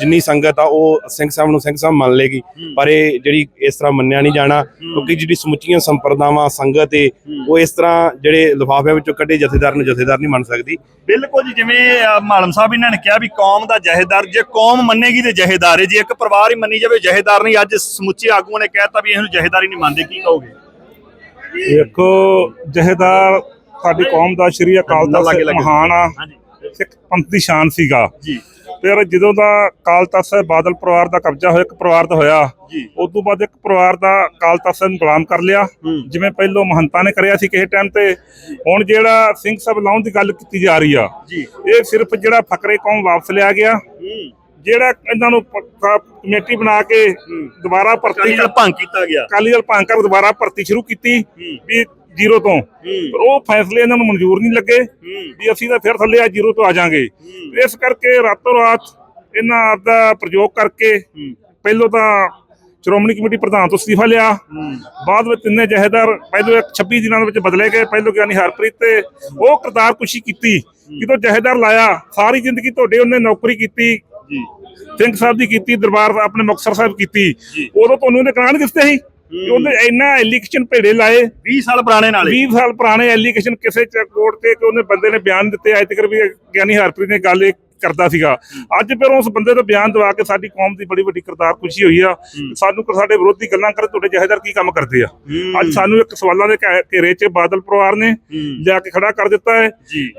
Speaker 7: ਜਿੰਨੀ ਸੰਗਤ ਆ ਉਹ ਸਿੰਘ ਸਾਹਿਬ ਨੂੰ ਸਿੰਘ ਸਾਹਿਬ ਮੰਨ ਲੇਗੀ। ਪਰ ਇਹ ਜਿਹੜੀ ਇਸ ਤਰ੍ਹਾਂ ਮੰਨਿਆ ਨਹੀਂ ਜਾਣਾ ਕਿਉਂਕਿ ਜਿਹੜੀ ਸਮੁੱਚੀਆਂ ਸੰਪਰਦਾਵਾਂ ਸੰਗਤ ਏ ਉਹ ਇਸ ਤਰ੍ਹਾਂ ਜਿਹੜੇ ਲਿਫਾਫਿਆਂ ਵਿੱਚੋਂ ਕੱਢੇ ਜਥੇਦਾਰ ਨੂੰ ਜਥੇਦਾਰ ਨਹੀਂ ਮੰਨ ਸਕਦੀ।
Speaker 1: ਬਿਲਕੁਲ ਜੀ ਜਿਵੇਂ ਮਾਲਮ ਸਾਹਿਬ ਇਹਨਾਂ ਨੇ ਕਿਹਾ ਵੀ ਕੌਮ ਦਾ ਜਹੇਦਾਰ ਜੇ ਕੌਮ ਮੰਨੇਗੀ ਤੇ ਜਹੇਦਾਰ ਹੈ ਜੇ ਇੱਕ ਪਰਿਵਾਰ ਹੀ ਮੰਨੀ ਜਾਵੇ ਜਹੇਦਾਰ ਨਹੀਂ ਅੱਜ ਸਮੁੱਚੇ ਆਗੂਆਂ ਨੇ ਕਹਿਤਾ ਵੀ ਇਹਨੂੰ ਜਹੇਦਾਰ ਨਹੀਂ ਮੰਨਦੇ ਕੀ ਕਹੋਗੇ?
Speaker 8: ਦੇਖੋ ਜਹੇਦਾਰ ਸਾਡੀ ਕੌਮ ਦਾ ਸ਼੍ਰੀ ਅਕਾਲ ਤਖਤ। ਮਹਾਨ ਆ। ਸਿੱਖ ਪੰਥ ਦੀ ਸ਼ਾਨ ਸੀਗਾ।
Speaker 1: ਜੀ।
Speaker 8: ਫਿਰ ਜਦੋਂ ਦਾ ਅਕਾਲ ਤਖਤ ਸਾਹਿਬ ਬਾਦਲ ਪਰਿਵਾਰ ਦਾ ਕਬਜ਼ਾ ਹੋਇਆ ਇੱਕ ਪਰਿਵਾਰ ਦਾ ਹੋਇਆ
Speaker 1: ਜੀ।
Speaker 8: ਉਸ ਤੋਂ ਬਾਅਦ ਇੱਕ ਪਰਿਵਾਰ ਦਾ ਅਕਾਲ ਤਖਤ ਨੂੰ ਗੁਲਾਮ ਕਰ ਲਿਆ। ਜਿਵੇਂ ਪਹਿਲੋਂ ਮਹੰਤਾਂ ਨੇ ਕਰਿਆ ਸੀ ਕਿਸੇ ਟਾਈਮ ਤੇ। ਹੁਣ ਜਿਹੜਾ ਸਿੰਘ ਸਾਹਿਬ ਲਾਉਣ ਦੀ ਗੱਲ ਕੀਤੀ ਜਾ ਰਹੀ ਆ
Speaker 1: ਜੀ।
Speaker 8: ਇਹ ਸਿਰਫ ਜਿਹੜਾ ਫਕਰੇ ਕੌਮ ਵਾਪਸ ਲਿਆ ਗਿਆ। ਜਿਹੜਾ ਇਹਨਾਂ ਨੂੰ ਕਮੇਟੀ ਬਣਾ ਕੇ ਦੁਬਾਰਾ ਭਰਤੀ
Speaker 1: ਕਾਲੀ ਭੰਗ ਕੀਤਾ ਗਿਆ।
Speaker 8: ਅਕਾਲੀ ਦਲ ਭੰਗ ਕਰ ਦੁਬਾਰਾ ਭਰਤੀ ਸ਼ੁਰੂ ਕੀਤੀ। ਵੀ ਜ਼ੀਰੋ ਤੋਂ। ਪਰ ਉਹ ਫੈਸਲੇ ਇਹਨਾਂ ਨੂੰ ਮਨਜ਼ੂਰ ਨਹੀਂ ਲੱਗੇ ਵੀ ਅਸੀਂ ਤਾਂ ਫਿਰ ਥੱਲੇ ਆ ਜ਼ੀਰੋ ਤੋਂ ਆ ਜਾਾਂਗੇ। ਇਸ ਕਰਕੇ ਰਾਤੋਂ ਰਾਤ ਇਹਨਾਂ ਆਪਦਾ ਪ੍ਰਯੋਗ ਕਰਕੇ ਪਹਿਲੋਂ ਤਾਂ ਸ਼੍ਰੋਮਣੀ ਕਮੇਟੀ ਪ੍ਰਧਾਨ ਤੋਂ ਅਸਤੀਫਾ ਲਿਆ। ਬਾਅਦ ਵਿੱਚ ਤਿੰਨੇ ਜਹੇਦਾਰ ਪਹਿਲੋਂ ਇੱਕ 26 ਦਿਨਾਂ ਦੇ ਵਿੱਚ ਬਦਲੇ ਗਏ। ਪਹਿਲੋਂ ਗਿਆਨੀ ਹਰਪ੍ਰੀਤ ਤੇ ਉਹ ਕਰਤਾਰ ਕੁਸ਼ੀ ਕੀਤੀ। ਜਦੋਂ ਜਹੇਦਾਰ ਲਾਇਆ ਸਾਰੀ ਜ਼ਿੰਦਗੀ ਤੁਹਾਡੇ ਉਹਨੇ ਨੌਕਰੀ ਕੀਤੀ।
Speaker 1: ਜੀ।
Speaker 8: ਸਿੰਘ ਸਾਹਿਬ ਦੀ ਕੀਤੀ ਦਰਬਾਰ ਆਪਣੇ ਮੁਕਤਸਰ ਸਾਹਿਬ ਕੀਤੀ। ਉਦੋਂ ਤੁਹਾਨੂੰ ਉਹਨੇ ਕਰਾਣ ਦਿੱਤੇ ਸੀ? ਉਹਨੇ ਇੰਨਾ ਐਲੀਗੇਸ਼ਨ ਭੇੜੇ ਲਾਏ।
Speaker 1: 20 ਸਾਲ ਪੁਰਾਣੇ ਨਾਲੇ
Speaker 8: 20 ਸਾਲ ਪੁਰਾਣੇ ਐਲੀਗੇਸ਼ਨ ਕਿਸੇ ਕੋਰਟ ਤੇ ਕਿ ਉਹਨੇ ਬੰਦੇ ਨੇ ਬਿਆਨ ਦਿੱਤੇ। ਅੱਜ ਤੱਕ ਵੀ ਗਿਆਨੀ ਹਰਪ੍ਰੀਤ ਨੇ ਗੱਲ ਇਹ ਕਰਦਾ ਸੀਗਾ। ਅੱਜ ਫਿਰ ਉਸ ਬੰਦੇ ਦਾ ਬਿਆਨ ਦਵਾ ਕੇ ਸਾਡੀ ਕੌਮ ਦੀ ਬੜੀ ਵੱਡੀ ਕਰਤਾਰ ਖੁਸ਼ੀ ਹੋਈ ਆ। ਸਾਨੂੰ ਸਾਡੇ ਵਿਰੋਧੀ ਗੱਲਾਂ ਕਰ ਤੁਹਾਡੇ ਜਹੇਦਾਰ ਕੀ ਕੰਮ ਕਰਦੇ ਆ? ਅੱਜ ਸਾਨੂੰ ਇੱਕ ਸਵਾਲਾਂ ਦੇ ਘੇਰੇ 'ਚ ਬਾਦਲ ਪਰਿਵਾਰ ਨੇ ਲਿਆ ਕੇ ਖੜਾ ਕਰ ਦਿੱਤਾ ਹੈ।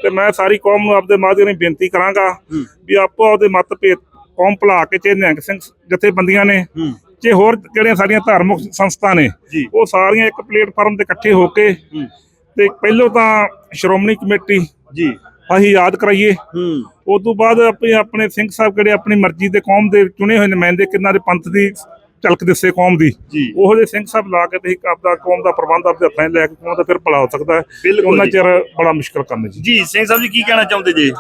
Speaker 8: ਤੇ ਮੈਂ ਸਾਰੀ ਕੌਮ ਨੂੰ ਆਪਦੇ ਮਾਧਿਅਮ ਰਾਹੀਂ ਬੇਨਤੀ ਕਰਾਂਗਾ ਵੀ ਆਪੋ ਆਪਦੇ ਮਤਭੇਦ ਕੌਮ ਭੁਲਾ ਕੇ ਚੇ ਨਿਹੰਗ ਸਿੰਘ ਜਥੇਬੰਦੀਆਂ ਨੇ ਜੇ ਹੋਰ ਜਿਹੜੀਆਂ ਸਾਡੀਆਂ ਧਾਰਮਿਕ ਸੰਸਥਾ ਨੇ। ਉਹ ਸਾਰੀਆਂ ਇੱਕ ਪਲੇਟਫਾਰਮ ਤੇ ਇਕੱਠੇ ਹੋ ਕੇ ਤੇ ਪਹਿਲੋਂ ਤਾਂ ਸ਼੍ਰੋਮਣੀ ਕਮੇਟੀ
Speaker 1: ਜੀ।
Speaker 8: ਅਸੀਂ ਯਾਦ ਕਰਾਈਏ।
Speaker 1: ਹੂੰ।
Speaker 8: ਉਸ ਤੋਂ ਬਾਅਦ ਆਪਣੇ ਆਪਣੇ ਸਿੰਘ ਸਾਹਿਬ ਜਿਹੜੇ ਆਪਣੀ ਮਰਜ਼ੀ ਦੇ ਕੌਮ ਦੇ ਚੁਣੇ ਹੋਏ ਨੁਮਾਇੰਦੇ ਕਿੰਨਾ ਦੇ ਪੰਥ ਦੀ ਝਲਕ ਦਿਸੇ ਕੌਮ ਦੀ
Speaker 1: ਜੀ।
Speaker 8: ਉਹੋ ਜਿਹੇ ਸਿੰਘ ਸਾਹਿਬ ਲਾ ਕੇ ਤੇ ਇੱਕ ਆਪਦਾ ਕੌਮ ਦਾ ਪ੍ਰਬੰਧ ਆਪਦੇ ਹੱਥਾਂ ਲੈ ਕੇ ਕੌਮ ਦਾ ਫਿਰ ਭਲਾ ਹੋ ਸਕਦਾ ਹੈ। ਉਹਨਾਂ। ਚਿਰ ਬੜਾ ਮੁਸ਼ਕਲ ਕੰਮ ਹੈ ਜੀ।
Speaker 1: ਜੀ ਸਿੰਘ ਸਾਹਿਬ ਜੀ ਕੀ ਕਹਿਣਾ ਚਾਹੁੰਦੇ ਜੀ?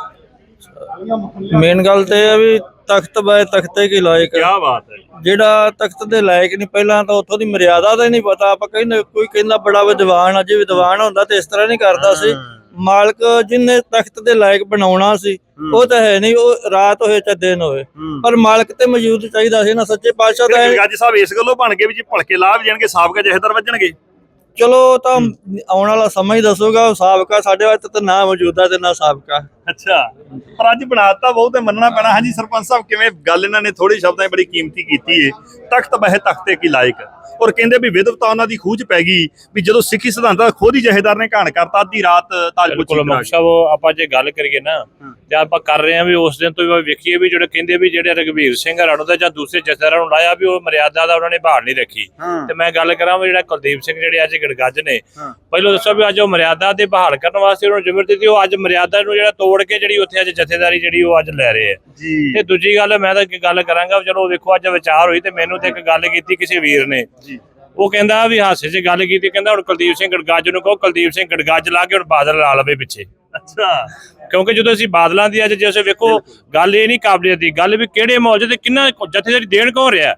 Speaker 9: ਮੇਨ ਗੱਲ ਤੇ ਇਹ ਆ ਵੀ ਤਖਤ ਬਾਏ ਤਖਤੇ ਕੀ ਲਾਇਕ
Speaker 1: ਕੀ ਬਾਤ ਹੈ
Speaker 9: ਜਿਹੜਾ ਤਖਤ ਦੇ ਲਾਇਕ ਨਹੀਂ ਪਹਿਲਾਂ ਤਾਂ ਉੱਥੋਂ ਦੀ ਮਰਿਆਦਾ ਦਾ ਹੀ ਨਹੀਂ ਪਤਾ। ਆਪਾਂ ਕਹਿੰਦੇ ਕੋਈ ਕਹਿੰਦਾ ਬੜਾ ਵਿਦਵਾਨ ਆ ਜੇ ਵਿਦਵਾਨ ਹੁੰਦਾ ਤੇ ਇਸ ਤਰ੍ਹਾਂ ਨਹੀਂ ਕਰਦਾ ਸੀ। ਮਾਲਕ ਜਿਹਨੇ ਤਖਤ ਦੇ ਲਾਇਕ ਬਣਾਉਣਾ ਸੀ ਉਹ ਤਾਂ ਹੈ ਨਹੀਂ ਉਹ ਰਾਤ ਹੋਏ ਚਾਹੇ ਦਿਨ ਹੋਏ। ਪਰ ਮਾਲਕ ਤੇ ਮੌਜੂਦ ਚਾਹੀਦਾ ਸੀ ਨਾ ਸੱਚੇ ਪਾਤਸ਼ਾਹ ਦਾ
Speaker 1: ਗੱਜ ਸਾਹਿਬ ਇਸ ਗੱਲੋਂ ਬਣ ਗਏ ਵੀ ਜੇ ਭਲਕੇ ਲਾਭ ਜਾਣਗੇ ਸਾਬਕਾ ਜਹੇਦਾਰ ਵੱਜਣਗੇ।
Speaker 9: ਚਲੋ ਤਾਂ ਆਉਣ ਵਾਲਾ ਸਮਾਂ ਹੀ ਦੱਸੂਗਾ ਸਾਬਕਾ ਸਾਡੇ ਵਾਸਤੇ ਤਾਂ ਨਾ ਮੌਜੂਦਾ ਤੇ ਨਾ ਸਾਬਕਾ।
Speaker 1: ਅੱਛਾ ਪਰ ਅੱਜ ਬਣਾਤਾ ਬਹੁਤ ਤੇ ਮੰਨਣਾ ਪੈਣਾ। ਹਾਂਜੀ ਸਰਪੰਚ ਸਾਹਿਬ ਕਿਵੇਂ ਗੱਲ ਇਹਨਾਂ ਨੇ ਥੋੜੀ ਸ਼ਬਦਾਂ 'ਚ ਬੜੀ ਕੀਮਤੀ ਕੀਤੀ ਏ। ਤਖਤ ਬਹਿ ਤਖਤੇ ਕੀ ਲਾਇਕ। ਔਰ ਕਹਿੰਦੇ ਵੀ ਵਿਦਵਤਾ ਉਹਨਾਂ ਦੀ ਖੂਜ ਪੈ ਗਈ ਵੀ ਜਦੋਂ ਸਿੱਖੀ ਸਿਧਾਂਤਾਂ ਖੁਦ ਹੀ ਜਹੇਦਾਰ ਨੇ ਘਾਣ ਕਰਤਾ ਅੱਧੀ ਰਾਤ ਤਾਜਪੁਰ
Speaker 4: ਬਿਲਕੁਲ ਮੁਖ ਸਾਹਿਬ ਆਪਾਂ ਜੇ ਗੱਲ ਕਰੀਏ ਨਾ ਤੇ ਆਪਾਂ ਕਰ ਰਹੇ ਹਾਂ ਵੀ ਉਸ ਦਿਨ ਤੋਂ ਵੀ ਵੇਖੀਏ ਵੀ ਜਿਹੜੇ ਕਹਿੰਦੇ ਵੀ ਜਿਹੜੇ ਰਗਵੀਰ ਸਿੰਘ ਨੂੰ ਦਾ ਜਾਂ ਦੂਸਰੇ ਜਥੇਦਾਰਾਂ ਨੂੰ ਲਾਇਆ ਵੀ ਉਹ ਮਰਿਆਦਾ ਦਾ ਉਹਨਾਂ ਨੇ ਬਹਾਲ ਨਹੀਂ ਰੱਖੀ ਤੇ ਮੈਂ ਗੱਲ ਕਰਾਂ ਵੀ ਜਿਹੜਾ ਕੁਲਦੀਪ ਸਿੰਘ ਜਿਹੜੇ ਅੱਜ ਗੜਗੱਜ ਨੇ। ਪਹਿਲਾਂ ਦੱਸੋ ਵੀ ਅੱਜ ਉਹ ਮਰਿਆਦਾ ਦੇ ਬਹਾਲ ਕਰਨ ਵਾਸਤੇ ਉਹਨਾਂ ਨੂੰ ਜ਼ਿੰਮੇਵਾਰੀ ਦਿੱਤੀ ਉਹ ਅੱਜ ਮਰਿਆਦਾ ਨੂੰ ਜਿਹੜਾ ਤੋੜ ਕੇ ਜਿਹੜੀ ਉੱਥੇ ਅੱਜ ਜਥੇਦਾਰੀ ਜਿਹੜੀ ਉਹ ਅੱਜ ਲੈ ਰਹੇ ਆ
Speaker 1: ਜੀ
Speaker 4: ਤੇ ਦੂਜੀ ਗੱਲ ਮੈਂ ਤਾਂ ਗੱਲ ਕਰਾਂਗਾ ਚਲੋ ਵੇਖੋ ਅੱਜ ਵਿਚਾਰ ਹੋਈ ਤੇ ਮੈਨੂੰ ਤੇ ਇੱਕ ਗੱਲ ਕੀਤੀ ਕਿਸੇ ਵੀਰ ਨੇ
Speaker 1: ਜੀ।
Speaker 4: ਉਹ ਕਹਿੰਦਾ ਵੀ ਹਾਸੇ 'ਚ ਗੱਲ ਕੀਤੀ ਕਹਿੰਦਾ ਹੁਣ ਕੁਲਦੀਪ ਸਿੰਘ ਗੜਗੱਜ ਨੂੰ ਕਹੋ ਕੁਲਦੀਪ ਸਿੰਘ ਗੜਗੱਜ ਲਾ ਕੇ ਹੁਣ ਬਾਦਲ ਲਾ ਲਵੇ ਪਿੱਛੇ।
Speaker 1: ਅੱਛਾ।
Speaker 4: ਕਿਉਂਕਿ ਜਦੋਂ ਅਸੀਂ ਬਾਦਲਾਂ ਦੀ ਅੱਜ ਜੇ ਅਸੀਂ ਵੇਖੋ ਗੱਲ ਇਹ ਨਹੀਂ ਕਾਬਲੀਅਤ ਦੀ ਗੱਲ ਵੀ ਕਿਹੜੇ ਮੌਜੇ ਤੇ ਕਿੰਨਾ ਜਥੇਦਾਰੀ ਦੇਣ ਕੌਣ ਰਿਹਾ।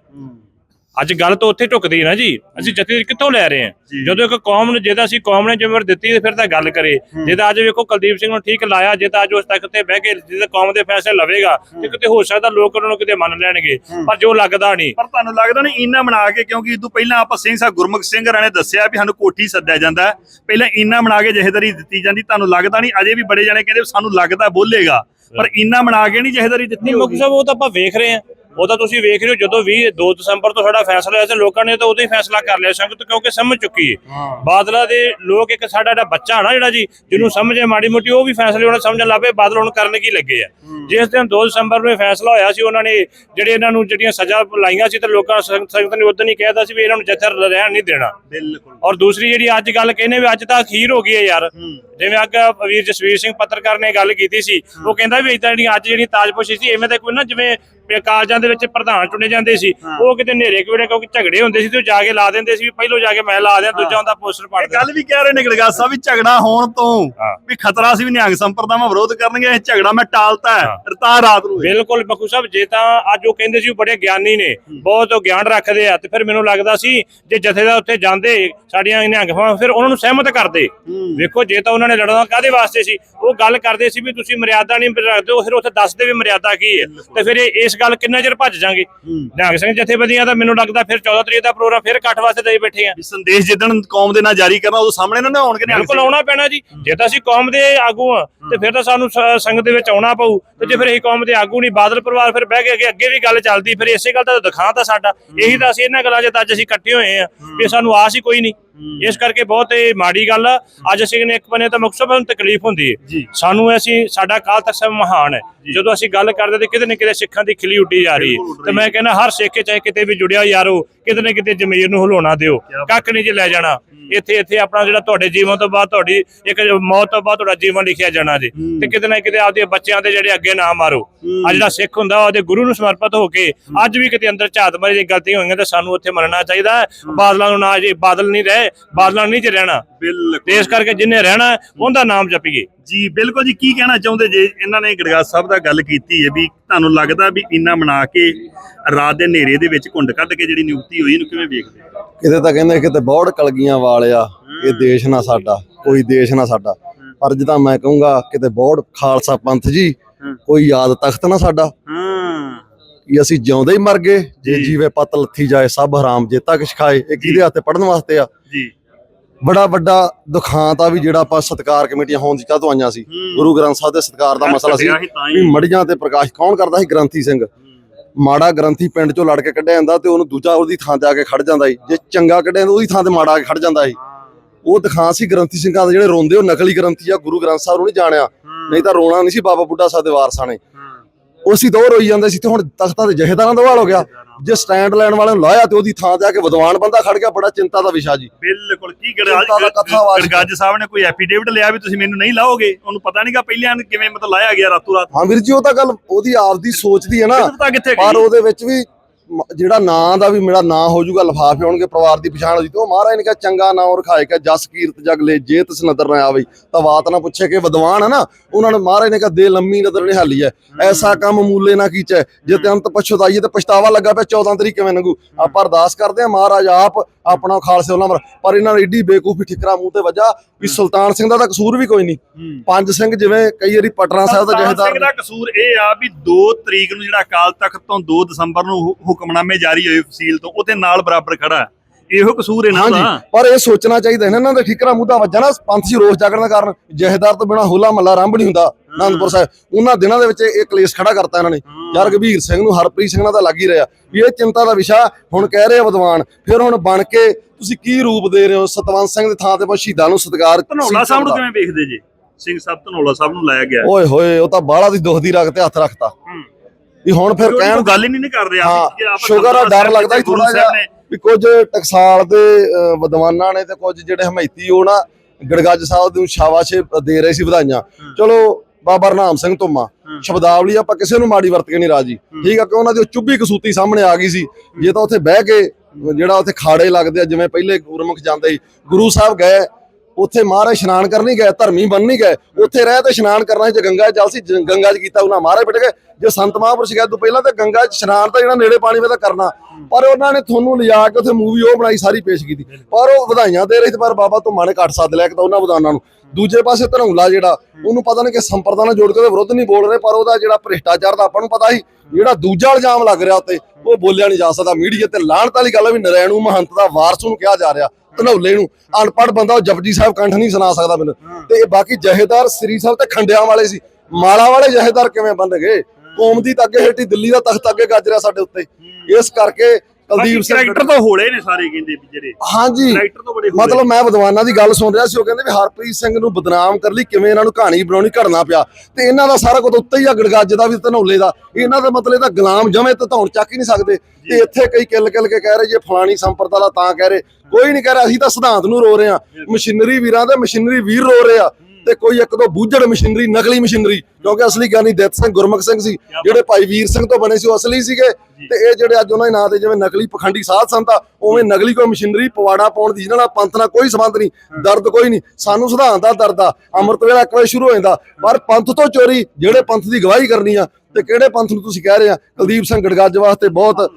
Speaker 4: ਅੱਜ ਗੱਲ ਤਾਂ ਉੱਥੇ ਢੁਕਦੀ ਨਾ ਜੀ। ਅਸੀਂ ਜਥੇਦਾਰੀ ਕਿੱਥੋਂ ਲੈ ਰਹੇ। ਹਾਂ? ਜਦੋਂ ਇੱਕ ਕੌਮ ਨੂੰ ਜਿਹਦਾ ਅਸੀਂ ਕੌਮ ਨੇ ਜ਼ਿੰਮੇਵਾਰੀ ਦਿੱਤੀ ਤੇ ਫਿਰ ਤਾਂ ਗੱਲ ਕਰੇ। ਜੇ ਤਾਂ ਅੱਜ ਵੇਖੋ ਕੁਲਦੀਪ ਸਿੰਘ ਨੂੰ ਠੀਕ ਲਾਇਆ ਜੇ ਤਾਂ ਅੱਜ ਉਸ ਤੱਕ ਤੇ ਬਹਿ ਕੇ ਜਿਹਦਾ ਕੌਮ ਦੇ ਫੈਸਲੇ ਲਵੇਗਾ ਤੇ ਕਿਤੇ ਹੋ ਸਕਦਾ ਲੋਕ ਉਹਨਾਂ ਨੂੰ ਕਿਤੇ ਮੰਨ ਲੈਣਗੇ। ਪਰ ਜੋ ਲੱਗਦਾ ਨਹੀਂ।
Speaker 1: ਪਰ ਤੁਹਾਨੂੰ ਲੱਗਦਾ ਨਹੀਂ ਇੰਨਾ ਬਣਾ ਕੇ ਕਿਉਂਕਿ ਇਦੋਂ ਪਹਿਲਾਂ ਆਪਾਂ ਸਿੰਘ ਸਾਹਿਬ ਗੁਰਮੁਖ ਸਿੰਘ ਨੇ ਦੱਸਿਆ ਵੀ ਸਾਨੂੰ ਕੋਠੀ ਸੱਦਿਆ ਜਾਂਦਾ। ਪਹਿਲਾਂ ਇੰਨਾ ਬਣਾ ਕੇ ਜਹੇਦਾਰੀ ਦਿੱਤੀ ਜਾਂਦੀ ਤੁਹਾਨੂੰ ਲੱਗਦਾ ਨਹੀਂ? ਅਜੇ ਵੀ ਬੜੇ ਜਣੇ ਕਹਿੰਦੇ ਸਾਨੂੰ ਲੱਗਦਾ ਬੋਲੇਗਾ। ਪਰ ਇੰਨਾ ਬਣਾ ਕੇ ਨਹੀਂ ਜਹੇਦਾਰੀ ਦਿੱਤੀ
Speaker 4: ਮੁੱਖ। ਸਾਹਿਬ ਉਹ ਤਾਂ ਆਪਾਂ ਵੇਖ ਰਹੇ ਹਾਂ। ਉਹ ਤਾਂ ਤੁਸੀਂ ਵੇਖ ਰਹੇ ਹੋ ਜਦੋਂ 20 2 ਦਸੰਬਰ ਤੋਂ ਸਾਡਾ ਫੈਸਲਾ ਹੋਇਆ ਸੀ ਲੋਕਾਂ ਨੇ ਤਾਂ ਉਦੋਂ ਹੀ ਫੈਸਲਾ ਕਰ ਲਿਆ ਸੰਗਤ ਕਿਉਂਕਿ ਸਮਝ ਚੁੱਕੀ ਹੈ। ਬਾਦਲਾ ਦੇ ਲੋਕ ਇੱਕ ਸਾਡਾ ਜਿਹੜਾ ਬੱਚਾ ਨਾ ਜਿਹੜਾ ਜੀ ਜਿਹਨੂੰ ਸਮਝੇ ਮਾੜੀ ਮੋਟੀ ਉਹ ਵੀ ਫੈਸਲੇ ਉਹਨਾਂ ਸਮਝਣ ਲੱਪੇ ਬਾਦਲ ਹੁਣ ਕਰਨ ਕੀ ਲੱਗੇ ਆ। ਜਿਸ ਦਿਨ 2 ਦਸੰਬਰ ਨੂੰ ਫੈਸਲਾ ਹੋਇਆ ਸੀ ਉਹਨਾਂ ਨੇ ਜਿਹੜੇ ਇਹਨਾਂ ਨੂੰ ਜਿਹੜੀਆਂ ਸਜ਼ਾ ਲਾਈਆਂ ਸੀ ਤੇ ਲੋਕਾਂ ਸੰਗ- ਸੰਗਤ ਨੇ ਉਦੋਂ ਹੀ ਕਹਿਤਾ ਸੀ ਵੀ ਇਹਨਾਂ ਨੂੰ ਜਥਰ ਰਹਿਣ ਨਹੀਂ ਦੇਣਾ।
Speaker 1: ਬਿਲਕੁਲ।
Speaker 4: ਔਰ ਦੂਸਰੀ ਜਿਹੜੀ ਅੱਜ ਗੱਲ ਕਹਿੰਦੇ ਵੀ ਅੱਜ ਤਾਂ ਅਖੀਰ ਹੋ ਗਈ ਹੈ ਯਾਰ। ਜਿਵੇਂ ਅੱਗੇ ਵੀਰ ਜਸਵੀਰ ਸਿੰਘ ਪੱਤਰਕਾਰ ਨੇ ਗੱਲ ਕੀਤੀ ਸੀ ਉਹ ਕਹਿੰਦਾ ਵੀ ਇਦਾਂ ਜਿਹੜੀਆਂ ਅੱਜ ਜਿਹੜੀ ਤਾਜਪੋਸ਼ੀ ਸੀ ਐਵੇਂ ਤਾਂ ਕੋਈ ਨਾ ਜਿਵੇਂ ਕਾਲਜਾਂ ਦੇ ਵਿੱਚ ਪ੍ਰਧਾਨ ਚੁਣੇ ਜਾਂਦੇ ਸੀ। ਉਹ ਕਿਤੇ ਨੇਰੇ ਕਵੇੜੇ ਕਿਉਂਕਿ ਝਗੜੇ ਹੁੰਦੇ ਸੀ ਤੇ ਉਹ ਜਾ ਕੇ ਲਾ ਦਿੰਦੇ ਸੀ ਵੀ ਪਹਿਲੋਂ ਜਾ ਕੇ ਮੈਂ ਲਾ ਦਿਆਂ ਦੂਜਾ ਉਹਦਾ ਪੋਸਟਰ ਪੜ
Speaker 1: ਇਹ ਗੱਲ ਵੀ ਕਹਿ ਰਹੇ ਨੇ ਗੜਗਾ ਸਾਹਿਬ ਵੀ ਝਗੜਾ ਹੋਣ ਤੋਂ
Speaker 4: ਹਾਂ।
Speaker 1: ਵੀ ਖਤਰਾ ਸੀ ਵੀ ਨਿਹੰਗ ਸੰਪਰਦਾਵਾਂ ਵਿਰੋਧ ਕਰਨਗੇ ਇਹ ਝਗੜਾ ਮੈਂ ਟਾਲਤਾ ਹੈ
Speaker 4: ਹਾਂ।
Speaker 1: ਰਤਾ ਰਾਤ ਨੂੰ।
Speaker 4: ਬਿਲਕੁਲ ਬਖੂ ਸਾਹਿਬ ਜੇ ਤਾਂ ਅੱਜ ਉਹ ਕਹਿੰਦੇ ਸੀ ਉਹ ਬੜੇ ਗਿਆਨੀ ਨੇ ਬਹੁਤ ਉਹ ਗਿਆਨ ਰੱਖਦੇ ਆ ਤੇ ਫਿਰ ਮੈਨੂੰ ਲੱਗਦਾ ਸੀ ਜੇ ਜਥੇਦਾਰ ਉੱਥੇ ਜਾਂਦੇ ਸਾਡੀਆਂ ਨਿਹੰਗ ਫਿਰ ਉਹਨਾਂ ਨੂੰ ਸਹਿਮਤ ਕਰਦੇ। ਵੇਖੋ ਜੇ ਤਾਂ ਉਹਨਾਂ ਨੇ ਲੜਨਾ ਕਾਦੇ ਵਾਸਤੇ ਸੀ? ਉਹ ਗੱਲ ਕਰਦੇ ਸੀ ਵੀ ਤੁਸੀਂ ਮਰਿਆਦਾ ਨਹੀਂ ਰੱਖਦੇ ਉਹ ਫਿਰ ਉੱਥੇ ਦੱਸਦੇ ਵੀ ਮਰਿਆਦਾ ਕੀ ਹੈ। ਤੇ ਫਿਰ ਇਸ ਗੱਲ ਕਿੰਨਾ ਚਿਰ ਭੱਜ ਜਾਗੇ? ਨਿਹੰਗ ਸਿੰਘ ਜਥੇਬੰਦੀਆਂ ਤਾਂ ਮੈਨੂੰ ਲੱਗਦਾ ਫਿਰ 14 ਤਰੀਕ ਦਾ ਪ੍ਰੋਗਰਾਮ ਫਿਰ ਇਕੱਠ ਵਾਸਤੇ ਦੇਈ ਬੈਠੇ ਆ।
Speaker 1: ਸੰਦੇਸ਼ ਜਿੱਦਣ ਕੌਮ ਦੇ ਨਾਲ ਜਾਰੀ ਕਰਨਾ ਉਦੋਂ ਸਾਹਮਣੇ ਨਾ ਆਉਣਗੇ ਨਿਹੰਗ
Speaker 4: ਬਿਲਕੁਲ। ਆਉਣਾ ਪੈਣਾ ਜੀ। ਜੇ ਤਾਂ ਅਸੀਂ ਕੌਮ ਦੇ ਆਗੂ ਆ ਤੇ ਫਿਰ ਤਾਂ ਸਾਨੂੰ ਸੰਗਤ ਦੇ ਵਿੱਚ ਆਉਣਾ ਪਊ। ਤੇ ਜੇ ਫਿਰ ਅਸੀਂ ਕੌਮ ਦੇ ਆਗੂ ਨਹੀਂ ਬਾਦਲ ਪਰਿਵਾਰ ਫਿਰ ਬਹਿ ਕੇ ਅੱਗੇ ਅੱਗੇ ਵੀ ਗੱਲ ਚੱਲਦੀ। ਫਿਰ ਇਸੇ ਗੱਲ ਦਾ ਦਿਖਾ ਤਾਂ ਸਾਡਾ। ਇਹੀ ਤਾਂ ਅਸੀਂ ਇਹਨਾਂ ਗੱਲਾਂ 'ਚ ਅੱਜ ਅਸੀਂ ਇਕੱਠੇ ਹੋਏ ਆ ਵੀ ਸਾਨੂੰ ਆਸ ਹੀ ਕੋਈ ਨਹੀਂ। ਇਸ ਕਰਕੇ ਬਹੁਤ ਇਹ ਮਾੜੀ ਗੱਲ ਆ। ਅੱਜ ਅਸੀਂ ਨੇ ਇੱਕ ਬਨੇ ਤਾਂ ਮਕਸਦ ਨੂੰ ਤਕਲੀਫ ਹੁੰਦੀ
Speaker 1: ਜੀ।
Speaker 4: ਹੈ ਸਾਨੂੰ ਅਸੀਂ ਸਾਡਾ ਕਾਲ ਤੱਕ ਸਭ ਮਹਾਨ ਹੈ ਜਦੋਂ ਅਸੀਂ ਗੱਲ ਕਰਦੇ ਤੇ ਕਿਤੇ ਨਾ ਕਿਤੇ ਸਿੱਖਾਂ ਦੀ ਖਿਲੀ ਉੱਡੀ ਜਾ ਰਹੀ ਹੈ ਤੇ ਮੈਂ ਕਹਿੰਦਾ ਹਰ ਸਿੱਖ ਚਾਹੇ ਕਿਤੇ ਵੀ ਜੁੜਿਆ ਯਾਰੋ ਕਿਤੇ ਨਾ ਕਿਤੇ ਜ਼ਮੀਰ ਨੂੰ ਹਿਲਾਉਣਾ ਦਿਓ। ਕੱਖ ਨਹੀਂ ਜੇ ਲੈ ਜਾਣਾ। ਇੱਥੇ ਇੱਥੇ ਆਪਣਾ ਜਿਹੜਾ ਤੁਹਾਡੇ ਜੀਵਨ ਤੋਂ ਬਾਅਦ ਤੁਹਾਡੀ ਇੱਕ ਮੌਤ ਤੋਂ ਬਾਅਦ ਤੁਹਾਡਾ ਜੀਵਨ ਲਿਖਿਆ ਜਾਣਾ ਜੀ। ਤੇ ਕਿਤੇ ਨਾ ਕਿਤੇ ਆਪਦੇ ਬੱਚਿਆਂ ਦੇ ਜਿਹੜੇ ਅੱਗੇ ਨਾ ਮਾਰੋ। ਆ ਜਿਹੜਾ ਸਿੱਖ ਹੁੰਦਾ ਉਹਦੇ ਗੁਰੂ ਨੂੰ ਸਮਰਪਿਤ ਹੋ ਕੇ ਅੱਜ ਵੀ ਕਿਤੇ ਅੰਦਰ ਝਾਤ ਮਾਰੀ ਦੀ ਗਲਤੀਆਂ ਹੋਈਆਂ ਤਾਂ ਸਾਨੂੰ ਉੱਥੇ ਮੰਨਣਾ ਚਾਹੀਦਾ। ਬਾਦਲਾਂ ਨੂੰ ਨਾ ਜੇ ਬਾਦਲ ਨਹੀਂ ਰਹੇ ਬਾਦਲਾਂ ਨਹੀਂ ਜੇ ਰਹਿਣਾ।
Speaker 1: ਬਿਲਕੁਲ।
Speaker 4: ਇਸ ਕਰਕੇ ਜਿੰਨੇ ਰਹਿਣਾ ਉਹਦਾ ਨਾਮ ਜਪੀਏ।
Speaker 1: ਜੀ ਬਿਲਕੁਲ ਜੀ ਕੀ ਕਹਿਣਾ ਚਾਹੁੰਦੇ ਜੇ ਇਹਨਾਂ ਨੇ ਗੜਗਾ ਸਾਹਿਬ ਦਾ ਗੱਲ ਕੀਤੀ ਹੈ ਵੀ ਤੁਹਾਨੂੰ ਲੱਗਦਾ ਵੀ ਇੰਨਾ ਬਣਾ ਕੇ ਰਾਤ ਦੇ ਹਨੇਰੇ ਦੇ ਵਿੱਚ ਘੁੰਡ ਕੱਢ ਕੇ ਜਿਹੜੀ ਨਿਯੁਕਤੀ ਹੋਈ ਇਹਨੂੰ ਕਿਵੇਂ ਵੇਖਦੇ?
Speaker 10: ਕਿਤੇ ਤਾਂ ਕਹਿੰਦੇ ਕਿਤੇ ਬੌੜ ਕਲਗੀਆਂ ਵਾਲਿਆ ਇਹ ਦੇਸ਼ ਨਾ ਸਾਡਾ ਕੋਈ ਦੇਸ਼ ਨਾ ਸਾਡਾ। ਪਰ ਜਿੱਦਾਂ ਮੈਂ ਕਹੂੰਗਾ ਕਿਤੇ ਬੌੜ ਖਾਲਸਾ ਪੰਥ ਜੀ। ਕੋਈ ਯਾਦ ਤਖਤ ਨਾ ਸਾਡਾ।
Speaker 1: ਹਾਂ।
Speaker 10: ਕਿ ਅਸੀਂ ਜਿਉਂਦੇ ਹੀ ਮਰ ਗਏ ਜੇ। ਜੀਵੇ ਪਤ ਲੱਥੀ ਜਾਏ ਸਭ ਹਰਾਮ ਜੇ ਤੱਕ ਖਾਏ ਇਹ ਕਿਹਦੇ ਹੱਥੇ ਪੜਨ ਵਾਸਤੇ ਆ?
Speaker 1: ਜੀ।
Speaker 10: ਬੜਾ ਵੱਡਾ ਦੁਖਾਂਤ ਆ ਵੀ ਜਿਹੜਾ ਆਪਾਂ ਸਤਕਾਰ ਕਮੇਟੀਆਂ ਹੋਣ ਦੀ ਕਾਹਤੋਂ ਆਈਆਂ ਸੀ। ਗੁਰੂ ਗ੍ਰੰਥ ਸਾਹਿਬ ਦੇ ਸਤਕਾਰ ਦਾ ਮਸਲਾ ਸੀ। ਵੀ ਮੜੀਆਂ ਤੇ ਪ੍ਰਕਾਸ਼ ਕੌਣ ਕਰਦਾ ਸੀ? ਗ੍ਰੰਥੀ ਸਿੰਘ। ਮਾੜਾ ਗ੍ਰੰਥੀ ਪਿੰਡ ਚੋਂ ਲੜ ਕੇ ਕੱਢਿਆ ਜਾਂਦਾ ਤੇ ਉਹਨੂੰ ਦੂਜਾ ਉਹਦੀ ਥਾਂ ਤੇ ਆ ਕੇ ਖੜ ਜਾਂਦਾ ਸੀ। ਜੇ ਚੰਗਾ ਕੱਢਿਆ ਤਾਂ ਉਹਦੀ ਥਾਂ ਤੇ ਮਾੜਾ ਆ ਕੇ ਖੜ ਜਾਂਦਾ ਸੀ। ਉਹ ਦਿਖਾਂ ਸੀ ਗ੍ਰੰਥੀ ਸਿੰਘਾਂ ਦੇ ਜਿਹੜੇ ਰੋਂਦੇ ਉਹ ਨਕਲੀ ਗ੍ਰੰਥੀ ਆ ਗੁਰੂ ਗ੍ਰੰਥ ਸਾਹਿਬ ਨੂੰ ਨਹੀਂ ਜਾਣਿਆ। ਨਹੀਂ ਤਾਂ ਰੋਣਾ ਨਹੀਂ ਸੀ ਬਾਬਾ ਬੁੱਢਾ ਸਾਹਿਬ ਦੇ ਵਾਰਸਾਂ ਨੇ। ਉਹ ਅਸੀਂ ਦੋ ਰੋਈ ਜਾਂਦੇ ਸੀ ਤੇ ਹੁਣ ਤਖਤਾਂ ਦੇ ਜਹੇਦਾਰਾਂ ਦਾ ਵਾਲ ਹੋ ਗਿਆ। ਜੇ ਸਟੈਂਡ ਲੈਣ ਵਾਲੇ ਨੂੰ ਲਾਇਆ ਤੇ ਉਹਦੀ ਥਾਂ ਤੇ ਆ ਕੇ ਵਿਦਵਾਨ ਬੰਦਾ ਖੜ ਗਿਆ ਬੜਾ ਚਿੰਤਾ ਦਾ ਵਿਸ਼ਾ ਜੀ।
Speaker 1: ਬਿਲਕੁਲ ਕੀ
Speaker 10: ਦਾ ਕਥਾਵਾਚਕ।
Speaker 1: ਗੜਗੱਜ ਸਾਹਿਬ ਨੇ ਕੋਈ ਐਫੀਡੇਵਿਟ ਲਿਆ ਵੀ ਤੁਸੀਂ ਮੈਨੂੰ ਨਹੀਂ ਲਾਓਗੇ? ਉਹਨੂੰ ਪਤਾ ਨਹੀਂਗਾ ਪਹਿਲਿਆਂ ਨੂੰ ਕਿਵੇਂ ਮਤਲਬ ਲਾਇਆ ਗਿਆ ਰਾਤੋਂ ਰਾਤ।
Speaker 10: ਹਾਂ ਵੀਰ ਜੀ ਉਹ ਤਾਂ ਗੱਲ ਉਹਦੀ ਆਪਦੀ ਸੋਚਦੀ ਹੈ ਨਾ। ਪਰ ਉਹਦੇ ਵਿੱਚ ਵੀ ਜਿਹੜਾ ਨਾਂ ਦਾ ਵੀ ਮੇਰਾ ਨਾਂ ਹੋ ਜਾਊਗਾ ਲਿਫਾਫੇ ਹੋਣਗੇ ਪਰਿਵਾਰ ਦੀ ਪਛਾਣ ਹੋ ਜੀ ਤੇ ਉਹ ਮਹਾਰਾਜ ਨੇ ਕਿਹਾ ਚੰਗਾ ਨਾਂ ਰਖਾਏ ਕਿ ਜਸ ਕੀਰਤ ਜਗ ਲੈ ਜੇ ਤਿਸ ਨਦਰ ਨਾ ਆਵੇ ਤਾਂ ਬਾਤ ਨਾ ਪੁੱਛੇ ਕਿ ਵਿਦਵਾਨ ਹੈ ਨਾ ਉਹਨਾਂ ਨੇ ਮਹਾਰਾਜ ਨੇ ਕਿਹਾ ਦੇ ਲੰਮੀ ਨਦਰ ਨਿਹਾਲੀ ਹੈ ਐਸਾ ਕੰਮ ਮੂਲੇ ਨਾ ਕੀਚੈ। ਜੇ ਤੇ ਅੰਤ ਪਛਤਾਈਏ ਤੇ ਪਛਤਾਵਾ ਲੱਗਾ ਪਿਆ 14 ਤਰੀਕ ਕਿਵੇਂ ਲੰਘੂ ਆਪਾਂ ਅਰਦਾਸ ਕਰਦੇ ਆ ਮਹਾਰਾਜ ਆਪ ਆਪਣਾ ਖਾਲਸੇ ਉਹਨਾਂ ਪਰ ਇਹਨਾਂ ਨੇ ਏਡੀ ਬੇਕੂਫੀ ਠਿਕਰਾ ਮੂੰਹ ਤੇ ਵੱਜਾ ਵੀ ਸੁਲਤਾਨ ਸਿੰਘ ਦਾ ਤਾਂ ਕਸੂਰ ਵੀ ਕੋਈ ਨਹੀਂ। ਪੰਜ ਸਿੰਘ ਜਿਵੇਂ ਕਈ ਵਾਰੀ ਪਟਨਾ ਸਾਹਿਬ ਦਾ
Speaker 1: ਸਿੰਘ
Speaker 10: ਜਹੇਦਾਰ
Speaker 1: ਦਾ ਕਸੂਰ ਇਹ ਆ ਵੀ 2 ਤਰੀਕ ਨੂੰ ਜਿਹੜਾ ਅਕਾਲ ਤਖਤ ਤੋਂ 2 ਦਸੰਬਰ ਨੂੰ ਹੁਕਮਨਾਮੇ ਜਾਰੀ ਹੋਏ ਫਸੀਲ ਤੋਂ ਉਹਦੇ ਨਾਲ ਬਰਾਬਰ ਖੜਾ। ਇਹੋ ਕਸੂਰ ਇਹਨਾਂ ਦਾ।
Speaker 10: ਪਰ ਇਹ ਸੋਚਣਾ ਚਾਹੀਦਾ ਇਹਨਾਂ ਦੇ ਠਿਕਰਾ ਮੁੱਦਾ ਵੱਜਾ ਨਾ ਪੰਥ ਰੋਸ ਜਾਗਣ ਦਾ ਕਾਰਨ ਜਹੇਦਾਰ ਤੋਂ ਬਿਨਾ ਹੋਲਾ ਮੱਲਾ ਆਰੰਭ ਨਹੀਂ ਹੁੰਦਾ ਆਨੰਦਪੁਰ ਸਾਹਿਬ। ਉਹਨਾਂ ਦਿਨਾਂ ਦੇ ਵਿੱਚ ਇਹ ਕਲੇਸ਼ ਖੜਾ ਕਰਤਾ ਇਹਨਾਂ ਨੇ। ਯਾਰ ਗੰਭੀਰ ਸਿੰਘ ਨੂੰ ਹਰਪ੍ਰੀਤ ਸਿੰਘ ਨਾਲ ਤਾਂ ਲੱਗ ਹੀ ਰਿਹਾ। ਵੀ ਇਹ ਚਿੰਤਾ ਦਾ ਵਿਸ਼ਾ ਹੁਣ ਕਹਿ ਰਹੇ ਆ ਵਿਦਵਾਨ ਫਿਰ ਹੁਣ ਬਣ ਕੇ ਤੁਸੀਂ ਕੀ ਰੂਪ ਦੇ ਰਹੇ ਹੋ? ਸਤਵੰਤ ਸਿੰਘ ਦੇ ਥਾਂ ਤੇ ਬਸ ਸ਼ਹੀਦਾਂ ਨੂੰ ਸਤਿਕਾਰ
Speaker 1: ਧਨੌਲਾ ਸਾਹਿਬ ਨੂੰ ਕਿਵੇਂ ਵੇਖਦੇ ਜੇ? ਸਿੰਘ ਸਾਹਿਬ ਧਨੌਲਾ ਸਾਹਿਬ ਨੂੰ ਲਾਇਆ ਗਿਆ।
Speaker 10: ਓਏ ਹੋਏ ਉਹ ਤਾਂ ਬਾਹਲਾ ਦੀ ਦੁੱਖ ਦੀ ਰਗ ਤੇ ਹੱਥ ਰੱਖਤਾ। ਵੀ ਹੁਣ ਫਿਰ ਕਹਿਣ
Speaker 1: ਗੱਲ ਹੀ ਨਹੀਂ ਕਰ ਰਿਹਾ
Speaker 10: ਹਾਂ,
Speaker 1: ਵੀ ਆਪਾਂ
Speaker 10: ਸ਼ੁਕਰ ਆ,
Speaker 1: ਗੁਰੂ
Speaker 10: ਡਰ ਲੱਗਦਾ
Speaker 1: ਸਾਹਿਬ
Speaker 10: ਜਿਹਾ। ਵੀ ਕੁਝ ਟਕਸਾਲ ਦੇ ਵਿਦਵਾਨਾਂ ਨੇ ਤੇ ਕੁਝ ਜਿਹੜੇ ਹਮੈਤੀ ਉਹ ਨਾ ਗੜਗੱਜ ਸਾਹਿਬ ਨੂੰ ਸ਼ਾਬਾਸ਼ ਦੇ ਰਹੇ ਸੀ ਵਧਾਈਆਂ। ਚਲੋ ਬਾਬਾ ਰਨਾਮ ਸਿੰਘ ਧੁੰਮਾ ਸ਼ਬਦਾਵਲੀ ਆਪਾਂ ਕਿਸੇ ਨੂੰ ਮਾੜੀ ਵਰਤ ਕੇ ਨਹੀਂ ਰਾਜੀ। ਠੀਕ ਆ ਕਿ ਉਹਨਾਂ ਦੀ ਚੁੱਭੀ ਕਸੂਤੀ ਸਾਹਮਣੇ ਆ ਗਈ ਸੀ ਜੇ ਤਾਂ ਉੱਥੇ ਬਹਿ ਕੇ ਜਿਹੜਾ ਉੱਥੇ ਖਾੜੇ ਲੱਗਦੇ ਆ ਜਿਵੇਂ ਪਹਿਲੇ ਗੁਰਮੁਖ ਜਾਂਦੇ ਸੀ ਗੁਰੂ ਸਾਹਿਬ ਗਏ ਉੱਥੇ ਮਹਾਰਾਜ ਇਸ਼ਨਾਨ ਕਰਨ ਨਹੀਂ ਗਏ, ਧਰਮੀ ਬਣ ਨਹੀਂ ਗਏ। ਉੱਥੇ ਰਹਿ ਤੇ ਇਸ਼ਨਾਨ ਕਰਨਾ ਸੀ, ਜੇ ਗੰਗਾ 'ਚ ਜਲ ਸੀ ਗੰਗਾ 'ਚ ਕੀਤਾ ਉਹਨਾਂ ਮਹਾਰਾਜ ਬਿਟ ਗਏ ਜੇ ਸੰਤ ਮਹਾਂਪੁਰਸ਼ ਗਏ ਤੋਂ ਪਹਿਲਾਂ ਤਾਂ ਗੰਗਾ 'ਚ ਇਸ਼ਨਾਨ ਤਾਂ ਜਿਹੜਾ ਨੇੜੇ ਪਾਣੀ ਵਿੱਚ ਤਾਂ ਕਰਨਾ। ਪਰ ਉਹਨਾਂ ਨੇ ਤੁਹਾਨੂੰ ਲਿਜਾ ਕੇ ਉੱਥੇ ਮੂਵੀ ਉਹ ਬਣਾਈ, ਸਾਰੀ ਪੇਸ਼ ਕੀਤੀ। ਪਰ ਉਹ ਵਧਾਈਆਂ ਦੇ ਰਹੇ ਸੀ, ਪਰ ਬਾਬਾ ਤੋਂ ਨੇ ਘੱਟ ਸੱਦ ਲਿਆ ਕਿ ਤਾਂ ਉਹਨਾਂ ਵਿਧਾਨਾਂ ਨੂੰ। ਦੂਜੇ ਪਾਸੇ ਧਨੌਲਾ ਜਿਹੜਾ, ਉਹਨੂੰ ਪਤਾ ਨਹੀਂ ਕਿ ਸੰਪਰਦਾ ਨਾਲ ਜੋੜ ਕੇ ਉਹਦੇ ਵਿਰੁੱਧ ਨਹੀਂ ਬੋਲ ਰਹੇ, ਪਰ ਉਹਦਾ ਜਿਹੜਾ ਭ੍ਰਿਸ਼ਟਾਚਾਰ ਦਾ ਆਪਾਂ ਨੂੰ ਪਤਾ ਸੀ, ਜਿਹੜਾ ਦੂਜਾ ਇਲਜ਼ਾਮ ਲੱਗ ਰਿਹਾ ਉੱਤੇ, ਉਹ ਬੋਲਿਆ ਨਹੀਂ ਜਾ ਸਕਦਾ। ਮੀਡੀਆ ਤੇ ਲਾਹਣਤ ਵਾਲੀ ਗੱਲ ਆ ਵੀ ਨਰੈਣੂ ਮਹੰਤ ਦਾ ਵਾਰਸ ਨੂੰ ਕਿਹਾ ਜਾ ਰਿਹਾ। ਧਨੌਲੇ ਨੂੰ। ਅਨਪੜ੍ਹ ਬੰਦਾ ਉਹ ਜਪਜੀ ਸਾਹਿਬ ਕੰਠ ਨਹੀਂ ਸੁਣਾ ਸਕਦਾ ਮੈਨੂੰ। ਤੇ ਇਹ ਬਾਕੀ ਜਹੇਦਾਰ ਸ੍ਰੀ ਸਾਹਿਬ ਤੇ ਖੰਡਿਆਂ ਵਾਲੇ ਸੀ। ਮਾਲਾ ਵਾਲੇ ਜਹੇਦਾਰ ਕਿਵੇਂ ਬੰਦ ਗਏ? ਕੌਮ ਦੀ ਤਾਂ ਅੱਗੇ ਹੇਠੀ ਦਿੱਲੀ ਦਾ ਤਖਤ ਅੱਗੇ ਗੱਜ ਰਿਹਾ ਸਾਡੇ ਉੱਤੇ। ਇਸ ਕਰਕੇ ਕੁਲਦੀਪ ਸਿੰਘ
Speaker 1: ਕਰੈਕਟਰ ਤਾਂ ਹੋਲੇ ਨੇ ਸਾਰੇ ਕਹਿੰਦੇ ਵੀ ਜਿਹੜੇ।
Speaker 10: ਹਾਂਜੀ।
Speaker 1: ਕਰੈਕਟਰ ਤੋਂ ਬੜੇ
Speaker 10: ਮਤਲਬ ਮੈਂ ਵਿਦਵਾਨਾਂ ਦੀ ਗੱਲ ਸੁਣ ਰਿਹਾ ਸੀ ਉਹ ਕਹਿੰਦੇ ਵੀ ਹਰਪ੍ਰੀਤ ਸਿੰਘ ਨੂੰ ਬਦਨਾਮ ਕਰ ਲਈ ਕਿਵੇਂ ਇਹਨਾਂ ਨੂੰ ਕਹਾਣੀ ਬਣਾਉਣੀ ਘੜਨਾ ਪਿਆ। ਤੇ ਇਹਨਾਂ ਦਾ ਸਾਰਾ ਕੁਝ ਉੱਤੇ ਹੀ ਆ ਗੜਗੱਜ ਦਾ ਵੀ ਧਨੌਲੇ ਦਾ। ਇਹਨਾਂ ਦਾ ਮਤਲਬ ਇਹ ਤਾਂ ਗੁਲਾਮ ਜਮੇ ਤੇ ਧੌਣ ਚੱਕ ਹੀ ਨਹੀਂ ਸਕਦੇ। ਤੇ ਇੱਥੇ ਕਈ ਕਿੱਲ ਕਿੱਲ ਕੇ ਕਹਿ ਰਹੇ ਜੇ ਫਲਾਣੀ ਸੰਪਰਦਾ ਦਾ ਤਾਂ ਕਹਿ ਰਹੇ। ਕੋਈ ਨਹੀਂ ਕਹਿ ਰਿਹਾ ਅਸੀਂ ਤਾਂ ਸਿਧਾਂਤ ਨੂੰ ਰੋ ਰਹੇ ਆ ਮਸ਼ੀਨਰੀ ਵੀਰਾਂ ਦੇ ਮਸ਼ੀਨਰੀ ਵੀਰ ਰੋ ਰਹੇ ਆ। ਤੇ ਕੋਈ ਇੱਕ ਦੋ ਬੂਝੜ ਮਸ਼ੀਨਰੀ ਨਕਲੀ ਮਸ਼ੀਨਰੀ ਕਿਉਂਕਿ ਅਸਲੀ ਗਿਆਨੀ ਦਿੱਤ ਸਿੰਘ ਗੁਰਮੁਖ ਸਿੰਘ ਸੀ ਜਿਹੜੇ ਭਾਈ ਵੀਰ ਸਿੰਘ ਤੋਂ ਬਣੇ ਸੀ ਉਹ ਅਸਲੀ ਸੀਗੇ। ਤੇ ਇਹ ਜਿਹੜੇ ਅੱਜ ਉਹਨਾਂ ਦੇ ਨਾਂ ਤੇ ਜਿਵੇਂ ਨਕਲੀ ਪਖੰਡੀ ਸਾਧ ਸੰਤ ਆ ਉਵੇਂ ਨਕਲੀ ਕੋਈ ਮਸ਼ੀਨਰੀ ਪਵਾੜਾ ਪਾਉਣ ਦੀ ਜਿਹਨਾਂ ਨਾਲ ਪੰਥ ਨਾਲ ਕੋਈ ਸੰਬੰਧ ਨਹੀਂ ਦਰਦ ਕੋਈ ਨਹੀਂ। ਸਾਨੂੰ ਸਿਧਾਂਤ ਦਾ ਦਰਦ ਆ। ਅੰਮ੍ਰਿਤ ਵੇਲਾ ਇੱਕ ਵਜੇ ਸ਼ੁਰੂ ਹੋ ਜਾਂਦਾ। ਪਰ ਪੰਥ ਤੋਂ ਚੋਰੀ ਜਿਹੜੇ ਪੰਥ ਦੀ ਗਵਾਹੀ ਕਰਨੀ ਆ ਤੇ ਕਿਹੜੇ ਪੰਥ ਨੂੰ ਤੁਸੀਂ ਕਹਿ ਰਹੇ ਆ? ਕੁਲਦੀਪ ਸਿੰਘ ਗੜਗੱਜ ਵਾਸਤੇ ਬਹੁਤ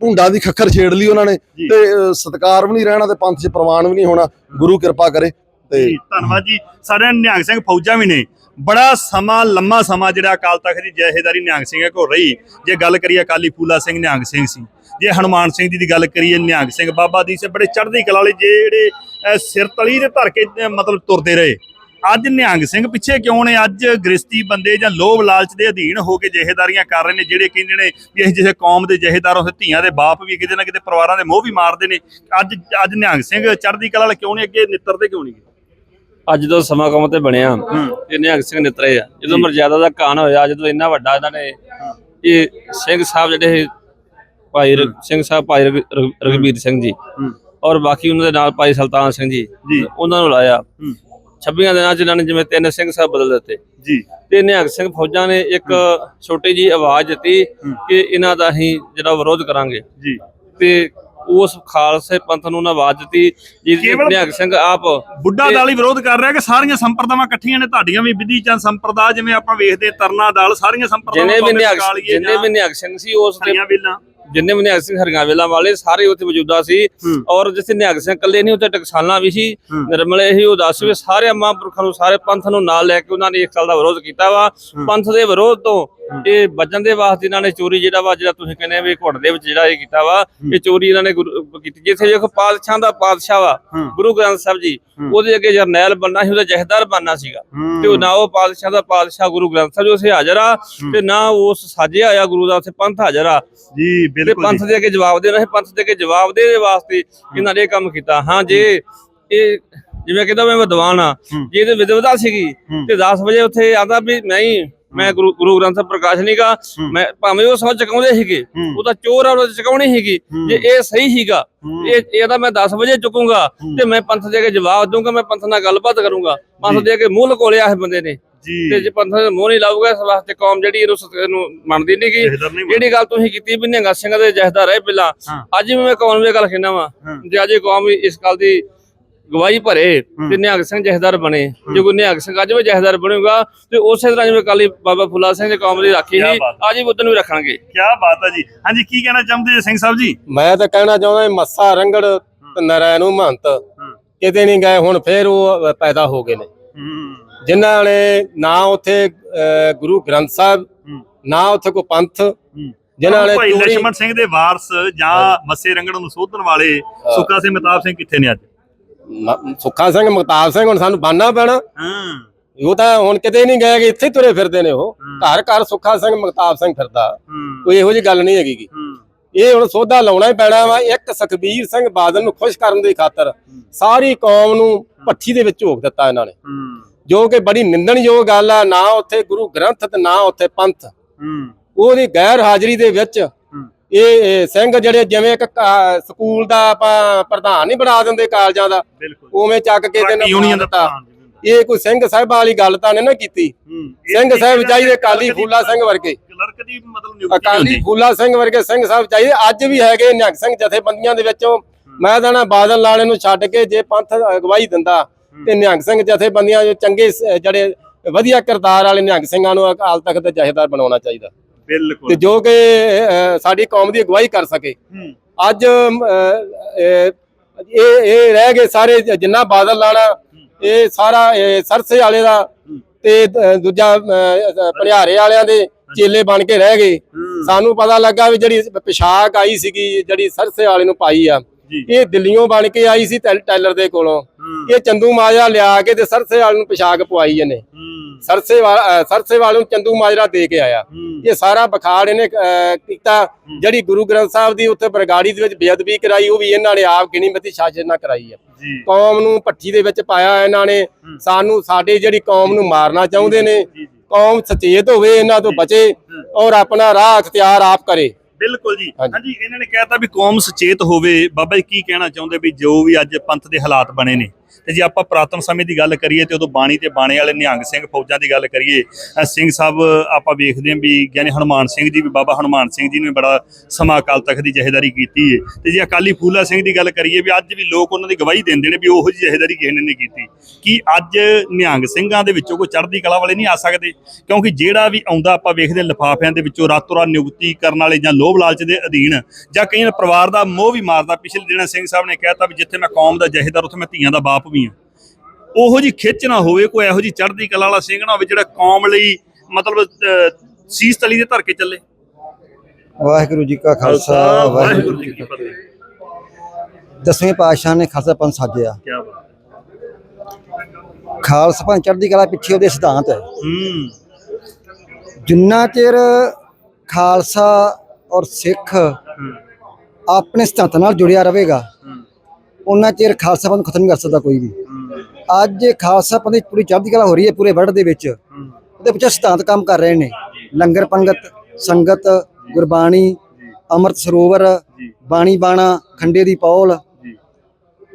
Speaker 10: ਭੁੰਡਾਂ ਦੀ ਖੱਖਰ ਛੇੜ ਲਈ ਉਹਨਾਂ ਨੇ। ਤੇ ਸਤਿਕਾਰ ਵੀ ਨਹੀਂ ਰਹਿਣਾ ਤੇ ਪੰਥ 'ਚ ਪ੍ਰਵਾਨ ਵੀ ਨਹੀਂ ਹੋਣਾ। ਗੁਰੂ ਕਿਰਪਾ ਕਰੇ। ਤੇ
Speaker 1: ਜੀ, ਧੰਨਵਾਦ ਜੀ। ਸਾਡੇ ਨਿਹੰਗ ਸਿੰਘ ਫੌਜਾਂ ਵੀ ਨੇ। ਬੜਾ ਸਮਾਂ, ਲੰਮਾ ਸਮਾਂ ਜਿਹੜਾ ਅਕਾਲ ਤਖਤ ਦੀ ਜਹੇਦਾਰੀ ਨਿਹੰਗ ਸਿੰਘਾਂ ਕੋਲ ਰਹੀ। ਜੇ ਗੱਲ ਕਰੀਏ ਅਕਾਲੀ ਫੂਲਾ ਸਿੰਘ ਨਿਹੰਗ ਸਿੰਘ ਸੀ। ਜੇ ਹਨੂਮਾਨ ਸਿੰਘ ਜੀ ਦੀ ਗੱਲ ਕਰੀਏ ਨਿਹੰਗ ਸਿੰਘ ਬਾਬਾ ਦੀ ਸੇ ਬੜੇ ਚੜ੍ਹਦੀ ਕਲਾ ਵਾਲੇ ਜਿਹੜੇ ਸਿਰ ਤਲੀ ਦੇ ਧਰ ਕੇ ਮਤਲਬ ਤੁਰਦੇ ਰਹੇ। ਅੱਜ ਨਿਹੰਗ ਸਿੰਘ ਪਿੱਛੇ ਕਿਉਂ ਨੇ? ਅੱਜ ਗ੍ਰਸਤੀ ਬੰਦੇ ਜਾਂ ਲੋਭ ਲਾਲਚ ਦੇ ਅਧੀਨ ਹੋ ਕੇ ਜਹੇਦਾਰੀਆਂ ਕਰ ਰਹੇ ਨੇ, ਜਿਹੜੇ ਕਹਿੰਦੇ ਨੇ ਵੀ ਅਸੀਂ ਜਿਹੇ ਕੌਮ ਦੇ ਜਹੇਦਾਰ ਉਸ ਧੀਆਂ ਦੇ ਬਾਪ ਵੀ ਕਿਤੇ ਨਾ ਕਿਤੇ ਪਰਿਵਾਰਾਂ ਦੇ ਮੋਹ ਵੀ ਮਾਰਦੇ ਨੇ। ਅੱਜ ਅੱਜ ਨਿਹੰਗ ਸਿੰਘ ਚੜ੍ਹਦੀ ਕਲਾ ਵਾਲੇ ਕਿਉਂ ਨਹੀਂ ਅੱਗੇ ਨਿੱਤਰਦੇ ਕਿਉਂ ਨਹੀਂ
Speaker 11: ਅੱਜ ਜਦੋਂ ਸਮਾਂ ਕੰਮ ਤੇ ਬਣਿਆ ਇਹ ਨਿਹੰਗ ਸਿੰਘ ਨਿਤਰੇ ਆ। ਜਦੋਂ ਮਰਜ਼ਾਦਾ ਦਾ ਕਾਨ ਹੋਇਆ ਜਦੋਂ ਇੰਨਾ ਵੱਡਾ ਇਹਨਾਂ ਨੇ ਇਹ ਸਿੰਘ ਸਾਹਿਬ ਜਿਹੜੇ ਭਾਈ ਸਿੰਘ ਸਾਹਿਬ ਭਾਈ ਰਘਬੀਰ ਸਿੰਘ ਜੀ ਔਰ ਬਾਕੀ ਉਹਨਾਂ ਦੇ ਨਾਲ ਭਾਈ ਸੁਲਤਾਨ ਸਿੰਘ ਜੀ
Speaker 1: ਜੀ।
Speaker 11: ਉਹਨਾਂ ਨੂੰ ਲਾਇਆ। 26 ਦਿਨਾਂ ਚ ਇਹਨਾਂ ਨੇ ਜਿਵੇਂ ਤਿੰਨ ਸਿੰਘ ਸਾਹਿਬ ਬਦਲ ਦਿੱਤੇ।
Speaker 1: ਜੀ।
Speaker 11: ਤੇ ਨਿਹੰਗ ਸਿੰਘ ਫੌਜਾਂ ਨੇ ਇੱਕ ਛੋਟੀ ਜੀ ਆਵਾਜ਼ ਦਿੱਤੀ ਕਿ ਇਹਨਾਂ ਦਾ ਅਸੀਂ ਜਿਹੜਾ ਵਿਰੋਧ ਕਰਾਂਗੇ।
Speaker 1: ਜੀ।
Speaker 11: ਤੇ ਉਸ ਖਾਲਸੇ ਪੰਥ ਨੂੰ ਉਹਨਾਂ ਆਵਾਜ਼ ਦਿੱਤੀ ਜੀ
Speaker 1: ਕੇਵਲ-
Speaker 11: ਨਿਹੰਗ ਸਿੰਘ ਆਪ
Speaker 1: ਬੁੱਢਾ ਦਲ ਹੀ ਵਿਰੋਧ ਕਰ ਰਿਹਾ ਕਿ ਸਾਰੀਆਂ ਸੰਪਰਦਾਵਾਂ ਇਕੱਠੀਆਂ ਨੇ ਤੁਹਾਡੀਆਂ ਵੀ ਵਿਧੀ ਚੰਦ ਸੰਪਰਦਾ ਜਿਵੇਂ ਆਪਾਂ ਵੇਖਦੇ ਤਰਨਾ ਦਲ ਸਾਰੀਆਂ ਸੰਪਰਦਾਵਾਂ
Speaker 11: ਜਿੰਨੇ ਵੀ ਨਿਹੰਗ
Speaker 1: ਅਕਾਲੀਏ
Speaker 11: ਜਿੰਨੇ
Speaker 1: ਜਾਂ
Speaker 11: ਵੀ ਨਿਹੰਗ ਸਿੰਘ ਸੀ ਉਸ ਦੇ ਜਿੰਨੇ ਵੀ ਨਿਹੰਗ ਸਿੰਘ ਵੇਲਾ ਵਾਲੇ ਸਾਰੇ ਉੱਥੇ ਮੌਜੂਦਾ ਸੀ। ਔਰ ਜਿੱਥੇ ਨਿਹੰਗ ਸਿੰਘ ਇਕੱਲੇ ਨਹੀਂ ਉੱਥੇ ਟਕਸਾਲਾਂ ਵੀ ਸੀ। ਨਿਰਮਲੇ ਹੀ ਉਦਾਸ ਵੀ ਸਾਰੇ ਮਹਾਂਪੁਰਖਾਂ ਨੂੰ ਸਾਰੇ ਪੰਥ ਨੂੰ ਨਾਲ ਲੈ ਕੇ ਉਹਨਾਂ ਨੇ ਇੱਕ ਸਾਲ ਦਾ ਵਿਰੋਧ ਕੀਤਾ ਵਾ। ਪੰਥ ਦੇ ਵਿਰੋਧ ਤੋਂ ਇਹ ਬਚਣ ਦੇ ਵਾਸਤੇ ਇਹਨਾਂ ਨੇ ਚੋਰੀ ਜਿਹੜਾ ਵਾ ਜਿਹੜਾ ਤੁਸੀਂ ਕਹਿੰਦੇ ਵੀ ਘੁੱਟ ਦੇ ਵਿੱਚ ਜਿਹੜਾ ਇਹ ਕੀਤਾ ਵਾ ਇਹ ਚੋਰੀ ਇਹਨਾਂ ਨੇ ਕੀਤੀ। ਜਿੱਥੇ ਵੇਖੋ ਪਾਤਸ਼ਾਹ ਦਾ ਪਾਤਸ਼ਾਹ ਵਾ। ਗੁਰੂ ਗ੍ਰੰਥ ਸਾਹਿਬ ਜੀ। ਉਹਦੇ ਅੱਗੇ ਜਰਨੈਲ ਬੰਨਾ ਸੀ ਉਹਦਾ ਜਹਦਾਰ ਬੰਨਾ ਸੀਗਾ। ਤੇ ਉਹ ਨਾ ਉਹ ਪਾਤਸ਼ਾਹ ਦਾ ਪਾਤਸ਼ਾਹ ਗੁਰੂ ਗ੍ਰੰਥ ਸਾਹਿਬ ਜੀ ਉੱਥੇ ਹਾਜ਼ਰ ਆ ਤੇ ਨਾ ਉਸ ਸਾਜਿਆ ਹੋਇਆ ਗੁਰੂ ਦਾ ਉੱਥੇ ਪੰਥ ਹਾਜ਼ਰ ਆ।
Speaker 1: ਜੀ
Speaker 11: ਤੇ ਪੰਥ। ਦੇ ਅੱਗੇ ਜਵਾਬ ਦੇਣਾ ਹੈ ਪੰਥ ਦੇ ਅੱਗੇ ਜਵਾਬ ਦੇ ਵਾਸਤੇ ਇਹਨਾਂ ਨੇ ਇਹ ਕੰਮ ਕੀਤਾ ਹਾਂ ਜੇ ਇਹ ਜਿਵੇਂ ਕਹਿੰਦਾ ਮੈਂ ਵਿਦਵਾਨ ਆ। ਜੇ ਇਹਦੇ ਵਿਦਵਤਾ ਸੀਗੀ। ਤੇ 10 ਵਜੇ ਉੱਥੇ ਆਂਦਾ ਵੀ ਨਹੀਂ ਮੈਂ ਗੁਰੂ ਗੁਰੂ ਗ੍ਰੰਥ ਸਾਹਿਬ ਪ੍ਰਕਾਸ਼ ਨਹੀਂਗਾ। ਮੈਂ ਭਾਵੇਂ ਉਹ ਸਭ ਚਕਾਉਂਦੇ ਸੀਗੇ। ਉਹ ਤਾਂ ਚੋਰ ਆ ਉਹ ਚਕਾਉਣੀ ਸੀਗੀ। ਜੇ ਇਹ ਸਹੀ ਸੀਗਾ। ਇਹ ਇਹਦਾ ਮੈਂ 10 ਵਜੇ ਚੁਕੂੰਗਾ। ਤੇ ਮੈਂ ਪੰਥ ਦੇ ਅੱਗੇ ਜਵਾਬ ਦੂੰਗਾ ਮੈਂ ਪੰਥ ਨਾਲ ਗੱਲਬਾਤ ਕਰੂੰਗਾ ਪੰਥ। ਦੇ ਅੱਗੇ ਮੂੰਹ ਲਕੋਲਿਆ ਹੈ ਬੰਦੇ ਨੇ ਤੇ ਜੇ ਪੰਥ ਦੇ ਮੂੰਹ ਨਹੀਂ ਲਾਊਗਾ ਇਸ ਵਾਸਤੇ ਕੌਮ ਜਿਹੜੀ ਇਹਨੂੰ ਮੰਨਦੀ ਨਹੀਂ ਗੀ।
Speaker 1: ਜਹੇਦਾਰ ਨਹੀਂ
Speaker 11: ਜਿਹੜੀ ਗੱਲ ਤੁਸੀਂ ਕੀਤੀ ਵੀ ਨਿਹੰਗ ਸਿੰਘਾਂ ਦੇ ਜਹਦਾਰ ਰਹੇ ਪਹਿਲਾਂ। ਅੱਜ ਵੀ ਮੈਂ ਕੌਮ ਦੀ ਗੱਲ ਕਹਿੰਦਾ ਵਾਂ। ਜੇ ਅੱਜ ਕੌਮ ਵੀ ਇਸ ਗੱਲ ਦੀ ਗਵਾਹੀ ਭਰੇ। ਤੇ ਨਿਹੰਗ ਸਿੰਘ ਜਹਦਾਰ ਬਣੇ। ਜੇ ਕੋਈ ਨਿਹੰਗ ਸਿੰਘ ਅੱਜ ਵੀ ਜਹਦਾਰ ਬਣੂਗਾ ਤੇ ਉਸੇ ਤਰ੍ਹਾਂ ਜਿਵੇਂ ਕਾਲੀ ਬਾਬਾ ਫੁੱਲਾ ਸਿੰਘ ਦੀ ਕੌਮ ਦੀ ਰਾਖੀ ਸੀ। ਅੱਜ ਵੀ ਉਦੋਂ ਵੀ ਰੱਖਣਗੇ
Speaker 1: ਕੀ ਬਾਤ ਹੈ ਜੀ। ਹਾਂਜੀ ਕੀ ਕਹਿਣਾ ਚਾਹੁੰਦੇ ਜੀ ਸਿੰਘ ਸਾਹਿਬ ਜੀ?
Speaker 6: ਮੈਂ ਤਾਂ ਕਹਿਣਾ ਚਾਹੁੰਦਾ ਮੱਸਾ ਰੰਗੜ ਤੇ ਨਰੈਣੂ ਮਹੰਤ ਕਿਤੇ ਨਹੀਂ ਗਏ ਹੁਣ ਫੇਰ ਉਹ ਪੈਦਾ ਹੋ ਗਏ ਨੇ। ਜਿਨ੍ਹਾਂ ਨੇ ਨਾ ਉਥੇ ਗੁਰੂ ਗ੍ਰੰਥ ਸਾਹਿਬ ਨਾ ਉੱਥੇ ਕੋਈ ਪੰਥ ਜਿਨ੍ਹਾਂ ਨੇ
Speaker 1: ਭਾਈ
Speaker 6: ਚੋਰੀ
Speaker 1: ਸਿੰਘ ਦੇ ਵਾਰਸ ਜਾਂ ਮੱਸੇ ਰੰਗੜ ਨੂੰ ਸੋਧਣ ਵਾਲੇ ਸੁੱਕਾ ਸਿੰਘ ਮਤਾਬ ਸਿੰਘ ਕਿੱਥੇ ਨੇ ਅੱਜ?
Speaker 6: ਸੁੱਖਾ ਸਿੰਘ ਮਹਤਾਬ ਸਿੰਘ ਹੁਣ ਸਾਨੂੰ ਬਾਨਾ ਪੈਣਾ। ਉਹ ਤਾਂ ਹੁਣ ਕਿਤੇ ਨਹੀਂ ਗਏ ਕਿ ਇੱਥੇ ਤੁਰੇ ਫਿਰਦੇ ਨੇ ਉਹ। ਘਰ ਘਰ ਸੁੱਖਾ ਸਿੰਘ ਮਹਤਾਬ ਸਿੰਘ ਫਿਰਦਾ। ਕੋਈ ਇਹੋ ਜਿਹੀ ਗੱਲ ਨਹੀਂ ਹੈਗੀ ਗੀ। ਇਹ ਹੁਣ ਸੋਧਾ ਲਾਉਣਾ ਹੀ ਪੈਣਾ ਵਾ ਇੱਕ ਸੁਖਬੀਰ ਸਿੰਘ ਬਾਦਲ ਨੂੰ ਖੁਸ਼ ਕਰਨ ਦੀ ਖਾਤਰ ਸਾਰੀ ਕੌਮ ਨੂੰ ਪੱਠੀ ਦੇ ਵਿੱਚ ਝੋਕ ਦਿੱਤਾ ਇਹਨਾਂ ਨੇ। ਜੋ ਕਿ ਬੜੀ ਨਿੰਦਣਯੋਗ ਗੱਲ ਆ ਨਾ ਉੱਥੇ ਗੁਰੂ ਗ੍ਰੰਥ ਤੇ ਨਾ ਉੱਥੇ ਪੰਥ।
Speaker 1: ਹੂੰ।
Speaker 6: ਉਹਦੀ ਗੈਰ ਹਾਜ਼ਰੀ ਦੇ ਵਿੱਚ ਇਹ ਸਿੰਘ ਜਿਹੜੇ ਜਿਵੇਂ ਇੱਕ ਸਕੂਲ ਦਾ ਆਪਾਂ ਪ੍ਰਧਾਨ ਨਹੀਂ ਬਣਾ ਦਿੰਦੇ ਕਾਲਜਾਂ ਦਾ ਉਵੇਂ ਚੱਕ ਕੇ
Speaker 1: ਬਾਕੀ ਯੂਨੀਅਨ ਦਾ
Speaker 6: ਇਹ ਕੋਈ ਸਿੰਘ ਸਾਹਿਬ ਵਾਲੀ ਗੱਲ ਤਾਂ ਨਹੀਂ ਨਾ ਕੀਤੀ। ਸਿੰਘ ਸਾਹਿਬ ਚਾਹੀਦੇ ਕਾਲੀ ਫੂਲਾ ਸਿੰਘ ਵਰਗੇ।
Speaker 1: ਕਲਰਕ ਦੀ ਮਤਲਬ ਨਿਯੁਕਤੀ
Speaker 6: ਅਕਾਲੀ ਫੂਲਾ ਸਿੰਘ ਵਰਗੇ ਸਿੰਘ ਸਾਹਿਬ ਚਾਹੀਦੇ ਅੱਜ ਵੀ ਹੈਗੇ ਨਿਹੰਗ ਸਿੰਘ ਜਥੇਬੰਦੀਆਂ ਦੇ ਵਿੱਚੋਂ। ਮੈਂ ਤਾਂ ਨਾ ਬਾਦਲ ਲਾਣੇ ਨੂੰ ਛੱਡ ਕੇ ਜੇ ਪੰਥ ਅਗਵਾਈ ਦਿੰਦਾ ਤੇ ਨਿਹੰਗ ਸਿੰਘ ਜਥੇਬੰਦੀਆਂ ਜੋ ਚੰਗੇ ਜਿਹੜੇ ਵਧੀਆ ਕਿਰਦਾਰ ਵਾਲੇ ਨਿਹੰਗ ਸਿੰਘਾਂ ਨੂੰ ਅਕਾਲ ਤਖਤ ਦੇ ਜਥੇਦਾਰ ਬਣਾਉਣਾ ਚਾਹੀਦਾ।
Speaker 1: ਬਿਲਕੁਲ।
Speaker 6: ਤੇ ਜੋ ਕਿ ਸਾਡੀ ਕੌਮ ਦੀ ਅਗਵਾਈ ਕਰ ਸਕੇ। ਅੱਜ ਇਹ ਇਹ ਰਹਿ ਗਏ ਸਾਰੇ ਜਿੰਨਾ ਬਾਦਲ ਲਾਣਾ ਇਹ ਸਾਰਾ ਸਰਸੇ ਵਾਲੇ ਦਾ ਤੇ ਦੂਜਾ ਭਲਿਆਰੇ ਵਾਲਿਆਂ ਦੇ ਚੇਲੇ ਬਣ ਕੇ ਰਹਿ ਗਏ। ਸਾਨੂੰ ਪਤਾ ਲੱਗਾ ਵੀ ਜਿਹੜੀ ਪਿਸ਼ਾਕ ਆਈ ਸੀਗੀ ਜਿਹੜੀ ਸਰਸੇ ਵਾਲੇ ਨੂੰ ਪਾਈ ਆ। ਇਹ ਦਿੱਲੀੋਂ ਬਣ ਕੇ ਆਈ ਸੀ ਟੈਲ- ਟੈਲਰ ਦੇ ਕੋਲੋਂ। ਇਹ ਚੰਦੂ ਮਾਜਰਾ ਲਿਆ ਕੇ ਤੇ ਸਰਸੇ ਵਾਲੇ ਨੂੰ ਪਿਸ਼ਾਕ ਪਵਾਈ ਇਹਨੇ। ਸਰਸੇ ਵਾਲਾ ਸਰਸੇ ਵਾਲੇ ਨੂੰ ਚੰਦੂ ਮਾਜਰਾ ਦੇ ਕੇ ਆਇਆ। ਇਹ ਸਾਰਾ ਬਖਾੜ ਇਹਨੇ ਕੀਤਾ। ਜਿਹੜੀ ਗੁਰੂ ਗ੍ਰੰਥ ਸਾਹਿਬ ਦੀ ਉੱਥੇ ਬਰਗਾੜੀ ਦੇ ਵਿੱਚ ਬੇਅਦਬੀ ਕਰਾਈ ਉਹ ਵੀ ਇਹਨਾਂ ਨੇ ਆਪ ਗਿਣੀ ਮਿਤੀ ਸ਼ਾਸਨ ਨਾਲ ਕਰਾਈ ਹੈ ਕੌਮ ਨੂੰ ਪੱਠੀ ਦੇ ਵਿੱਚ ਪਾਇਆ ਇਹਨਾਂ ਨੇ। ਸਾਨੂੰ ਸਾਡੇ ਜਿਹੜੀ ਕੌਮ ਨੂੰ ਮਾਰਨਾ ਚਾਹੁੰਦੇ ਨੇ। ਕੌਮ ਸੁਚੇਤ ਹੋਵੇ ਇਹਨਾਂ ਤੋਂ ਬਚੇ ਔਰ ਆਪਣਾ ਰਾਹ ਅਖਤਿਆਰ ਆਪ ਕਰੇ।
Speaker 1: ਬਿਲਕੁਲ ਜੀ।
Speaker 6: ਹਾਂਜੀ।
Speaker 1: ਹਾਂਜੀ ਇਹਨਾਂ ਨੇ ਕਹਿਤਾ ਵੀ ਕੌਮ ਸੁਚੇਤ ਹੋਵੇ। ਬਾਬਾ ਜੀ ਕੀ ਕਹਿਣਾ ਚਾਹੁੰਦੇ ਵੀ ਜੋ ਵੀ ਅੱਜ ਪੰਥ ਦੇ ਹਾਲਾਤ ਬਣੇ ਨੇ? ਤੇ ਜੇ ਆਪਾਂ ਪੁਰਾਤਨ ਸਮੇਂ ਦੀ ਗੱਲ ਕਰੀਏ ਤੇ ਉਦੋਂ ਬਾਣੀ ਤੇ ਬਾਣੇ ਵਾਲੇ ਨਿਹੰਗ ਸਿੰਘ ਫੌਜਾਂ ਦੀ ਗੱਲ ਕਰੀਏ ਸਿੰਘ ਸਾਹਿਬ ਆਪਾਂ ਵੇਖਦੇ ਹਾਂ ਵੀ ਗਿਆਨੀ ਹਨੂਮਾਨ ਸਿੰਘ ਜੀ ਵੀ ਬਾਬਾ ਹਨੂਮਾਨ ਸਿੰਘ ਜੀ ਨੇ ਬੜਾ ਸਮਾਂ ਅਕਾਲ ਤਖਤ ਦੀ ਜਹੇਦਾਰੀ ਕੀਤੀ ਹੈ ਤੇ ਜੇ ਅਕਾਲੀ ਫੂਲਾ ਸਿੰਘ ਦੀ ਗੱਲ ਕਰੀਏ ਵੀ ਅੱਜ ਵੀ ਲੋਕ ਉਹਨਾਂ ਦੀ ਗਵਾਹੀ ਦਿੰਦੇ ਨੇ ਵੀ ਉਹੋ ਜਿਹੀ ਜਹੇਦਾਰੀ ਕਿਸੇ ਨੇ ਨਹੀਂ ਕੀਤੀ। ਕਿ ਅੱਜ ਨਿਹੰਗ ਸਿੰਘਾਂ ਦੇ ਵਿੱਚੋਂ ਕੋਈ ਚੜ੍ਹਦੀ ਕਲਾ ਵਾਲੇ ਨਹੀਂ ਆ ਸਕਦੇ? ਕਿਉਂਕਿ ਜਿਹੜਾ ਵੀ ਆਉਂਦਾ ਆਪਾਂ ਵੇਖਦੇ ਹਾਂ ਲਿਫਾਫਿਆਂ ਦੇ ਵਿੱਚੋਂ ਰਾਤੋਂ ਰਾਤ ਨਿਯੁਕਤੀ ਕਰਨ ਵਾਲੇ ਜਾਂ ਲੋਭ ਲਾਲਚ ਦੇ ਅਧੀਨ ਜਾਂ ਕਈ ਪਰਿਵਾਰ ਦਾ ਮੋਹ ਵੀ ਮਾਰਦਾ। ਪਿਛਲੇ ਦਿਨਾਂ ਸਿੰਘ ਸਾਹਿਬ ਨੇ ਕਹਿਤਾ ਵੀ ਜਿੱਥੇ ਮੈਂ ਕੌਮ ਦਾ ਜਹੇਦਾਰ, ਉੱਥੇ ਮੈਂ ਧੀਆਂ ਦਾ ਬਾਪ ਵੀ ਹਾਂ ਉਹੋ ਜੀ ਖਿੱਚ ਨਾ ਹੋਵੇ ਕੋਈ ਇਹੋ ਜੀ ਚੜ੍ਹਦੀ ਕਲਾ ਵਾਲਾ ਸਿੰਘ ਨਾ ਹੋਵੇ ਜਿਹੜਾ ਕੌਮ ਲਈ ਮਤਲਬ ਸੀਸ ਤਲੀ ਦੇ ਧਰ ਕੇ ਚੱਲੇ।
Speaker 12: ਵਾਹਿਗੁਰੂ ਜੀ ਕਾ ਖਾਲਸਾ ਵਾਹਿਗੁਰੂ
Speaker 1: ਜੀ ਕੀ ਫਤਿਹ।
Speaker 12: ਦਸਵੇਂ ਪਾਤਸ਼ਾਹ ਨੇ ਖਾਲਸਾ ਪੰਥ ਸਾਜਿਆ।
Speaker 1: ਕੀ ਬਾਤ
Speaker 12: ਖਾਲਸਾ ਪੰਥ ਚੜ੍ਹਦੀ ਕਲਾ ਪਿੱਛੇ ਉਹਦੇ ਸਿਧਾਂਤ ਹੈ।
Speaker 1: ਹੂੰ।
Speaker 12: ਜਿੰਨਾ ਚਿਰ ਖਾਲਸਾ ਔਰ ਸਿੱਖ ਆਪਣੇ ਸਿਧਾਂਤਾਂ ਨਾਲ ਜੁੜਿਆ ਰਹੇਗਾ ਉਹਨਾਂ ਚਿਰ ਖਾਲਸਾ ਪੰਥ ਖਤਮ ਨਹੀਂ ਕਰ ਸਕਦਾ ਕੋਈ ਵੀ। ਅੱਜ ਖਾਲਸਾ ਪੰਥ ਦੀ ਪੂਰੀ ਚੜ੍ਹਦੀ ਕਲਾ ਹੋ ਰਹੀ ਹੈ ਪੂਰੇ ਵਰਲਡ ਦੇ ਵਿੱਚ। ਉਹਦੇ ਪਿੱਛੇ ਸਿਧਾਂਤ ਕੰਮ ਕਰ ਰਹੇ ਨੇ। ਲੰਗਰ ਪੰਗਤ ਸੰਗਤ ਗੁਰਬਾਣੀ ਅੰਮ੍ਰਿਤ ਸਰੋਵਰ ਬਾਣੀ ਬਾਣਾ ਖੰਡੇ ਦੀ ਪੌਲ।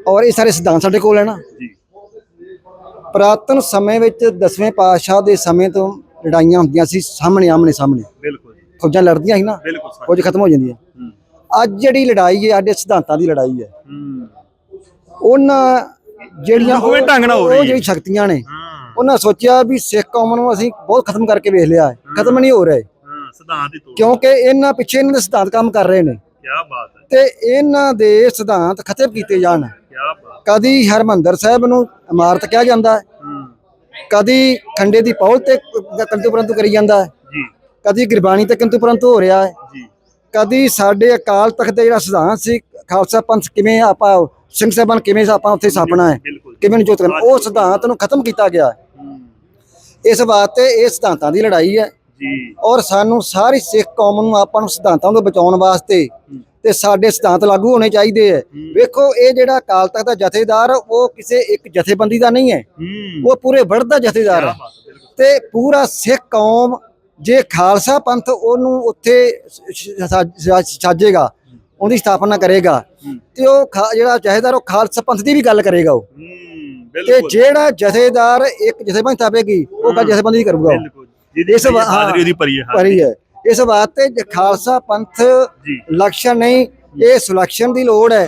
Speaker 12: ਔਰ ਇਹ ਸਾਰੇ ਸਿਧਾਂਤ ਸਾਡੇ ਕੋਲ ਹੈ ਨਾ। ਪੁਰਾਤਨ ਸਮੇਂ ਵਿੱਚ ਦਸਵੇਂ ਪਾਤਸ਼ਾਹ ਦੇ ਸਮੇਂ ਤੋਂ ਲੜਾਈਆਂ ਹੁੰਦੀਆਂ ਸੀ ਸਾਹਮਣੇ ਆਮਣੇ ਸਾਹਮਣੇ।
Speaker 1: ਬਿਲਕੁਲ
Speaker 12: ਫੌਜਾਂ ਲੜਦੀਆਂ ਸੀ ਨਾ। ਫੌਜ ਖਤਮ ਹੋ ਜਾਂਦੀ ਹੈ।
Speaker 1: ਹੂੰ।
Speaker 12: ਅੱਜ ਜਿਹੜੀ ਲੜਾਈ ਹੈ ਸਾਡੇ ਸਿਧਾਂਤਾਂ ਦੀ ਲੜਾਈ ਹੂੰ। ਉਹਨਾਂ ਜਿਹੜੀਆਂ
Speaker 1: ਦੋਵੇਂ ਢੰਗ ਨਾਲ ਹੋ
Speaker 12: ਉਹ
Speaker 1: ਰਹੀ ਹੈ।
Speaker 12: ਜਿਹੜੀ ਸ਼ਕਤੀਆਂ ਨੇ ਉਹਨਾਂ ਸੋਚਿਆ ਵੀ ਸਿੱਖ ਕੌਮ ਨੂੰ ਅਸੀਂ ਬਹੁਤ ਖਤਮ ਕਰਕੇ ਵੇਖ ਲਿਆ ਹੈ। ਖਤਮ ਨਹੀਂ ਹੋ ਰਿਹਾ ਹੈ।
Speaker 1: ਹਾਂ ਸਿਧਾਂਤ ਦੀ ਤੋੜ
Speaker 12: ਕਿਉਂਕਿ ਇਹਨਾਂ ਪਿੱਛੇ ਇਹਨਾਂ ਦੇ ਸਿਧਾਂਤ ਕੰਮ ਕਰ ਰਹੇ ਨੇ।
Speaker 1: ਕੀ ਬਾਤ ਹੈ।
Speaker 12: ਤੇ ਇਹਨਾਂ ਦੇ ਸਿਧਾਂਤ ਖਤਮ ਕੀਤੇ ਜਾਣ।
Speaker 1: ਕੀ ਬਾਤ।
Speaker 12: ਕਦੀ ਹਰਮੰਦਰ ਸਾਹਿਬ ਨੂੰ ਇਮਾਰਤ ਕਿਹਾ ਜਾਂਦਾ ਹੈ।
Speaker 1: ਹੂੰ।
Speaker 12: ਕਦੀ ਖੰਡੇ ਦੀ ਪੌਲ ਤੇ ਕੰਤੂ ਪਰੰਤੂ ਕਰੀ ਜਾਂਦਾ ਹੈ।
Speaker 1: ਜੀ।
Speaker 12: ਕਦੀ ਗੁਰਬਾਣੀ ਤੇ ਕੰਤੂ ਪਰੰਤੂ ਹੋ ਰਿਹਾ ਹੈ।
Speaker 1: ਜੀ।
Speaker 12: ਕਦੀ ਸਾਡੇ ਅਕਾਲ ਤਖਤ ਦਾ ਜਿਹੜਾ ਸਿਧਾਂਤ ਸੀ ਖਾਲਸਾ ਪੰਥ ਕਿਵੇਂ ਆਪਾਂ ਸਿੰਘ ਸਾਹਿਬਾਨ ਕਿਵੇਂ ਆਪਾਂ ਉੱਥੇ ਸਾਪਣਾ ਹੈ? ਕਿਵੇਂ ਨਿਜੋਤ ਕਰਨਾ ਉਹ ਸਿਧਾਂਤ ਨੂੰ ਖਤਮ ਕੀਤਾ ਗਿਆ ਇਸ ਵਾਸਤੇ ਇਹ ਸਿਧਾਂਤਾਂ ਦੀ ਲੜਾਈ ਹੈ।
Speaker 1: ਜੀ।
Speaker 12: ਔਰ ਸਾਨੂੰ ਸਾਰੀ ਸਿੱਖ ਕੌਮ ਨੂੰ ਆਪਾਂ ਨੂੰ ਸਿਧਾਂਤਾਂ ਤੋਂ ਬਚਾਉਣ ਵਾਸਤੇ ਤੇ ਸਾਡੇ ਸਿਧਾਂਤ ਲਾਗੂ ਹੋਣੇ ਚਾਹੀਦੇ ਹੈ। ਵੇਖੋ ਇਹ ਜਿਹੜਾ ਅਕਾਲ ਤਖਤ ਦਾ ਜਥੇਦਾਰ ਉਹ ਕਿਸੇ ਇੱਕ ਜਥੇਬੰਦੀ ਦਾ ਨਹੀਂ ਹੈ। ਉਹ ਪੂਰੇ ਵਰਡ ਦਾ ਜਥੇਦਾਰ ਹੈ। ਤੇ ਪੂਰਾ ਸਿੱਖ ਕੌਮ ਜੇ ਖਾਲਸਾ ਪੰਥ ਉਹਨੂੰ ਉੱਥੇ ਸਾਜੇਗਾ ਉਹਦੀ ਸਥਾਪਨਾ ਕਰੇਗਾ। ਤੇ ਉਹ ਜਿਹੜਾ ਜਥੇਦਾਰ ਉਹ ਖਾਲਸਾ ਪੰਥ ਦੀ ਵੀ ਗੱਲ ਕਰੇਗਾ ਉਹ। ਤੇ ਜਿਹੜਾ ਜਥੇਦਾਰ ਇੱਕ ਜਥੇਬੰਦੀ ਥਾਪੇਗੀ ਉਹ ਗੱਲ ਜਥੇਬੰਦੀ ਦੀ ਕਰੂਗਾ ਇਸ
Speaker 1: ਹਾਜ਼ਰੀ ਉਹਦੀ ਹੈ
Speaker 12: ਇਸ ਵਾਸਤੇ ਖਾਲਸਾ ਪੰਥ ਲਕਸ਼ਣ ਨਹੀਂ ਇਹ ਸੁਲਕਸ਼ਨ ਦੀ ਲੋੜ ਹੈ।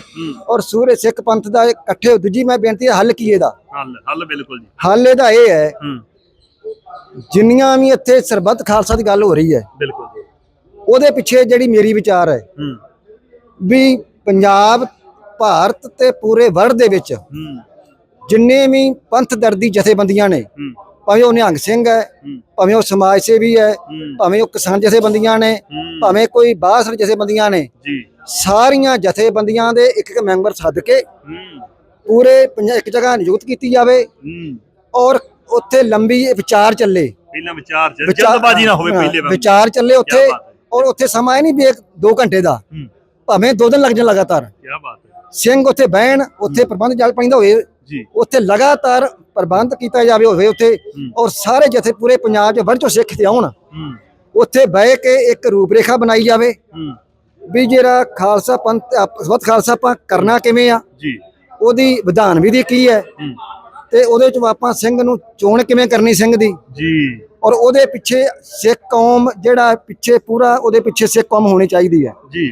Speaker 12: ਔਰ ਸੂਰੇ ਸਿੱਖ ਪੰਥ ਦਾ ਇਕੱਠੇ ਦੂਜੀ ਮੈਂ ਬੇਨਤੀ ਹੈ ਹੱਲ ਕੀ ਇਹਦਾ?
Speaker 1: ਹੱਲ ਹੱਲ ਬਿਲਕੁਲ ਜੀ।
Speaker 12: ਹੱਲ ਇਹਦਾ ਇਹ ਹੈ ਜਿੰਨੀਆਂ ਵੀ ਇੱਥੇ ਸਰਬੱਤ ਖਾਲਸਾ ਦੀ ਗੱਲ ਹੋ ਰਹੀ ਹੈ
Speaker 1: ਬਿਲਕੁਲ ਜੀ।
Speaker 12: ਉਹਦੇ ਪਿੱਛੇ ਜਿਹੜੀ ਮੇਰੀ ਵਿਚਾਰ ਹੂੰ। ਵੀ ਪੰਜਾਬ ਭਾਰਤ ਤੇ ਪੂਰੇ ਵਰਲਡ ਦੇ ਵਿੱਚ ਜਿੰਨੇ ਵੀ ਪੰਥ ਦਰਦੀ ਜਥੇਬੰਦੀਆਂ ਨੇ ਭਾਵੇਂ ਉਹ ਨਿਹੰਗ ਸਿੰਘ ਹੈ। ਭਾਵੇਂ ਉਹ ਸਮਾਜ ਸੇਵੀ ਹੈ ਭਾਵੇਂ ਉਹ ਕਿਸਾਨ ਜਥੇਬੰਦੀਆਂ ਨੇ। ਭਾਵੇਂ ਕੋਈ ਬਾਸਰ ਜਥੇਬੰਦੀਆਂ ਨੇ ਸਾਰੀਆਂ ਜਥੇਬੰਦੀਆਂ ਦੇ ਇੱਕ ਇੱਕ ਮੈਂਬਰ ਸੱਦ ਕੇ ਪੂਰੇ ਇੱਕ ਜਗ੍ਹਾ ਨਿਯੁਕਤ ਕੀਤੀ ਜਾਵੇ ਔਰ ਉੱਥੇ ਲੰਬੀ ਵਿਚਾਰ ਚੱਲੇ।
Speaker 1: ਪਹਿਲਾਂ ਵਿਚਾਰ ਚ
Speaker 12: ਵਿਚਾਰ-
Speaker 1: ਜਲਦਬਾਜ਼ੀ ਨਾ ਹੋਵੇ
Speaker 12: ਹਾਂ,
Speaker 1: ਪਹਿਲੇ ਵਾਂਗ।
Speaker 12: ਵਿਚਾਰ ਚੱਲੇ ਉੱਥੇ। ਔਰ ਉੱਥੇ ਸਮਾਂ ਨਹੀਂ ਵੀ 2 ਘੰਟੇ ਦਾ। ਭਾਵੇਂ ਦੋ ਦਿਨ ਲੱਗ ਜਾਣ ਲਗਾਤਾਰ।
Speaker 1: ਕੀ ਬਾਤ ਹੈ।
Speaker 12: ਸਿੰਘ ਉੱਥੇ ਬਹਿਣ ਉੱਥੇ ਪ੍ਰਬੰਧ ਚੱਲ ਪੈਂਦਾ ਹੋਵੇ
Speaker 1: ਜੀ।
Speaker 12: ਉੱਥੇ ਲਗਾਤਾਰ ਪ੍ਰਬੰਧ ਕੀਤਾ ਜਾਵੇ ਹੋਵੇ ਉੱਥੇ। ਔਰ ਸਾਰੇ ਜਥੇ ਪੂਰੇ ਪੰਜਾਬ 'ਚ ਵਰਚੋ ਸਿੱਖ ਤੇ ਆਉਣ ਉੱਥੇ ਬਹਿ ਕੇ ਇੱਕ ਰੂਪਰੇਖਾ ਬਣਾਈ ਜਾਵੇ। ਵੀ ਜਿਹੜਾ ਖਾਲਸਾ ਪੰਥ ਸਵਤ ਖਾਲਸਾ ਆਪਾਂ ਕਰਨਾ ਕਿਵੇਂ ਆ
Speaker 1: ਜੀ।
Speaker 12: ਉਹਦੀ ਵਿਧਾਨ ਵਿਧੀ ਕੀ ਹੂੰ। ਤੇ ਉਹਦੇ ਚ ਆਪਾਂ ਸਿੰਘ ਨੂੰ ਚੋਣ ਕਿਵੇਂ ਕਰਨੀ ਸਿੰਘ ਦੀ?
Speaker 1: ਜੀ।
Speaker 12: ਔਰ ਉਹਦੇ ਪਿੱਛੇ ਸਿੱਖ ਕੌਮ ਜਿਹੜਾ ਪਿੱਛੇ ਪੂਰਾ ਉਹਦੇ ਪਿੱਛੇ ਸਿੱਖ ਕੌਮ ਹੋਣੀ ਚਾਹੀਦੀ ਹੈ।
Speaker 1: ਜੀ।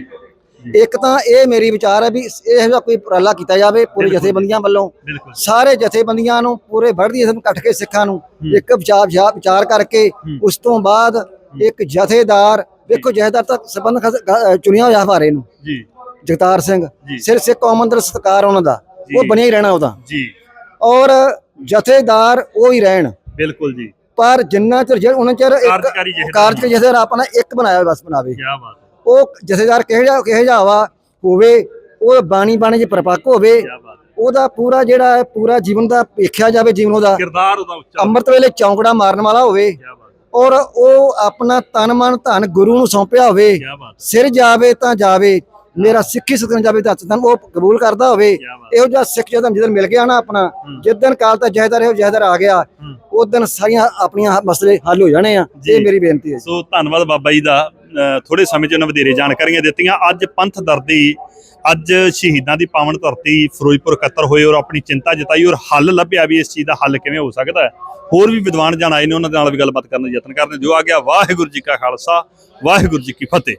Speaker 12: ਇੱਕ ਤਾਂ ਇਹ ਮੇਰੀ ਵਿਚਾਰ ਹੈ ਵੀ ਇਹ ਜਿਹਾ ਕੋਈ ਉਪਰਾਲਾ ਕੀਤਾ ਜਾਵੇ ਪੂਰੀ। ਜਥੇਬੰਦੀਆਂ ਵੱਲੋਂ। ਸਾਰੇ ਜਥੇਬੰਦੀਆਂ ਨੂੰ ਪੂਰੇ ਵੜਦੀ ਇਸਮ ਇਕੱਠ ਕੇ ਸਿੱਖਾਂ ਨੂੰ। ਇੱਕ ਵਿਚਾਰ ਵਿਚਾਰ- ਕਰਕੇ ਉਸ ਤੋਂ ਬਾਅਦ ਇੱਕ ਜਥੇਦਾਰ ਵੇਖੋ ਜਥੇਦਾਰ ਤਾਂ ਸਬੰਧ ਚੁਣਿਆ ਹੋਇਆ ਹਵਾਰੇ ਨੂੰ।
Speaker 1: ਜੀ।
Speaker 12: ਜਗਤਾਰ ਸਿੰਘ। ਸਿਰ ਸਿੱਖ ਕੌਮ ਅੰਦਰ ਸਤਕਾਰ ਉਹਨਾਂ ਦਾ। ਉਹ। ਬਣਿਆ ਹੀ ਰਹਿਣਾ ਉਹਦਾ।
Speaker 1: ਜੀ।
Speaker 12: ਔਰ ਜਥੇਦਾਰ ਉਹ ਹੀ ਰਹਿਣ।
Speaker 1: ਬਿਲਕੁਲ ਜੀ।
Speaker 12: ਪਰ ਜਿੰਨਾ ਚਿਰ ਉਹਨਾਂ ਚਿਰ ਇੱਕ
Speaker 1: ਕਾਰਜਕਾਰੀ ਜਥੇਦਾਰ
Speaker 12: ਆਪਣਾ ਇੱਕ ਬਣਾਇਆ ਬਸ ਬਣਾਵੇ।
Speaker 1: ਕੀ ਬਾਤ
Speaker 12: ਉਹ ਜਥੇਦਾਰ ਕਿਹੋ ਜਿਹਾ ਕਿਹੋ ਜਿਹਾ ਵਾ ਹੋਵੇ ਉਹ ਬਾਣੀ ਬਾਣੀ ਚ ਪਰਪੱਕ ਹੋਵੇ
Speaker 1: ਹੈ।
Speaker 12: ਉਹਦਾ ਪੂਰਾ ਜਿਹੜਾ ਹੈ ਪੂਰਾ ਜੀਵਨ ਦਾ ਵੇਖਿਆ ਜਾਵੇ ਜੀਵਨ ਉਹਦਾ
Speaker 1: ਕਿਰਦਾਰ ਉਹਦਾ ਉੱਚਾ
Speaker 12: ਅੰਮ੍ਰਿਤ ਵੇਲੇ ਚੌਂਕੜਾ ਮਾਰਨ ਵਾਲਾ ਹੋਵੇ
Speaker 1: ਹੈ।
Speaker 12: ਔਰ ਉਹ ਆਪਣਾ ਤਨ ਮਨ ਧਨ ਗੁਰੂ ਨੂੰ ਸੌਂਪਿਆ ਹੋਵੇ ਸਿਰ ਜਾਵੇ ਤਾਂ ਜਾਵੇ ਮੇਰਾ ਸਿੱਖੀ ਸਤਨ ਜਾਵੇ ਤਾਂ ਤਨ ਉਹ ਕਬੂਲ ਕਰਦਾ ਹੋਵੇ। ਇਹੋ ਜਿਹਾ ਸਿੱਖ ਜਦੋਂ ਜਿੱਦਣ ਮਿਲ ਗਿਆ ਨਾ ਆਪਣਾ ਜਿੱਦਣ ਕਾਲ ਤਾਂ ਜਹਦਰ ਇਹੋ ਜਹਦਰ ਆ ਗਿਆ ਉਸ ਦਿਨ ਸਾਰੀਆਂ ਆਪਣੀਆਂ ਮਸਲੇ ਹੱਲ ਹੋ ਜਾਣੇ ਆ। ਇਹ ਮੇਰੀ ਬੇਨਤੀ ਹੈ
Speaker 1: ਸੋ ਧੰਨਵਾਦ ਬਾਬਾ ਜੀ ਦਾ। ਥੋੜੇ ਸਮੇਂ 'ਚ ਉਹਨਾਂ ਵਧੇਰੇ ਜਾਣਕਾਰੀਆਂ ਦਿੱਤੀਆਂ। ਅੱਜ ਪੰਥ ਦਰਦੀ ਅੱਜ ਸ਼ਹੀਦਾਂ ਦੀ ਪਾਵਨ ਧਰਤੀ ਫਿਰੋਜ਼ਪੁਰ ਇਕੱਤਰ ਹੋਏ ਔਰ ਆਪਣੀ ਚਿੰਤਾ ਜਤਾਈ ਔਰ ਹੱਲ ਲੱਭਿਆ ਵੀ ਇਸ ਚੀਜ਼ ਦਾ ਹੱਲ ਕਿਵੇਂ ਹੋ ਸਕਦਾ ਹੈ। ਹੋਰ ਵੀ ਵਿਦਵਾਨ ਜਣ ਆਏ ਨੇ, ਉਹਨਾਂ ਦੇ ਨਾਲ ਵੀ ਗੱਲਬਾਤ ਕਰਨ ਦਾ ਯਤਨ ਕਰਦੇ ਜੋ ਆ ਗਿਆ, ਵਾਹਿਗੁਰੂ ਜੀ ਕਾ ਖਾਲਸਾ, ਵਾਹਿਗੁਰੂ ਜੀ ਕੀ ਫਤਿਹ।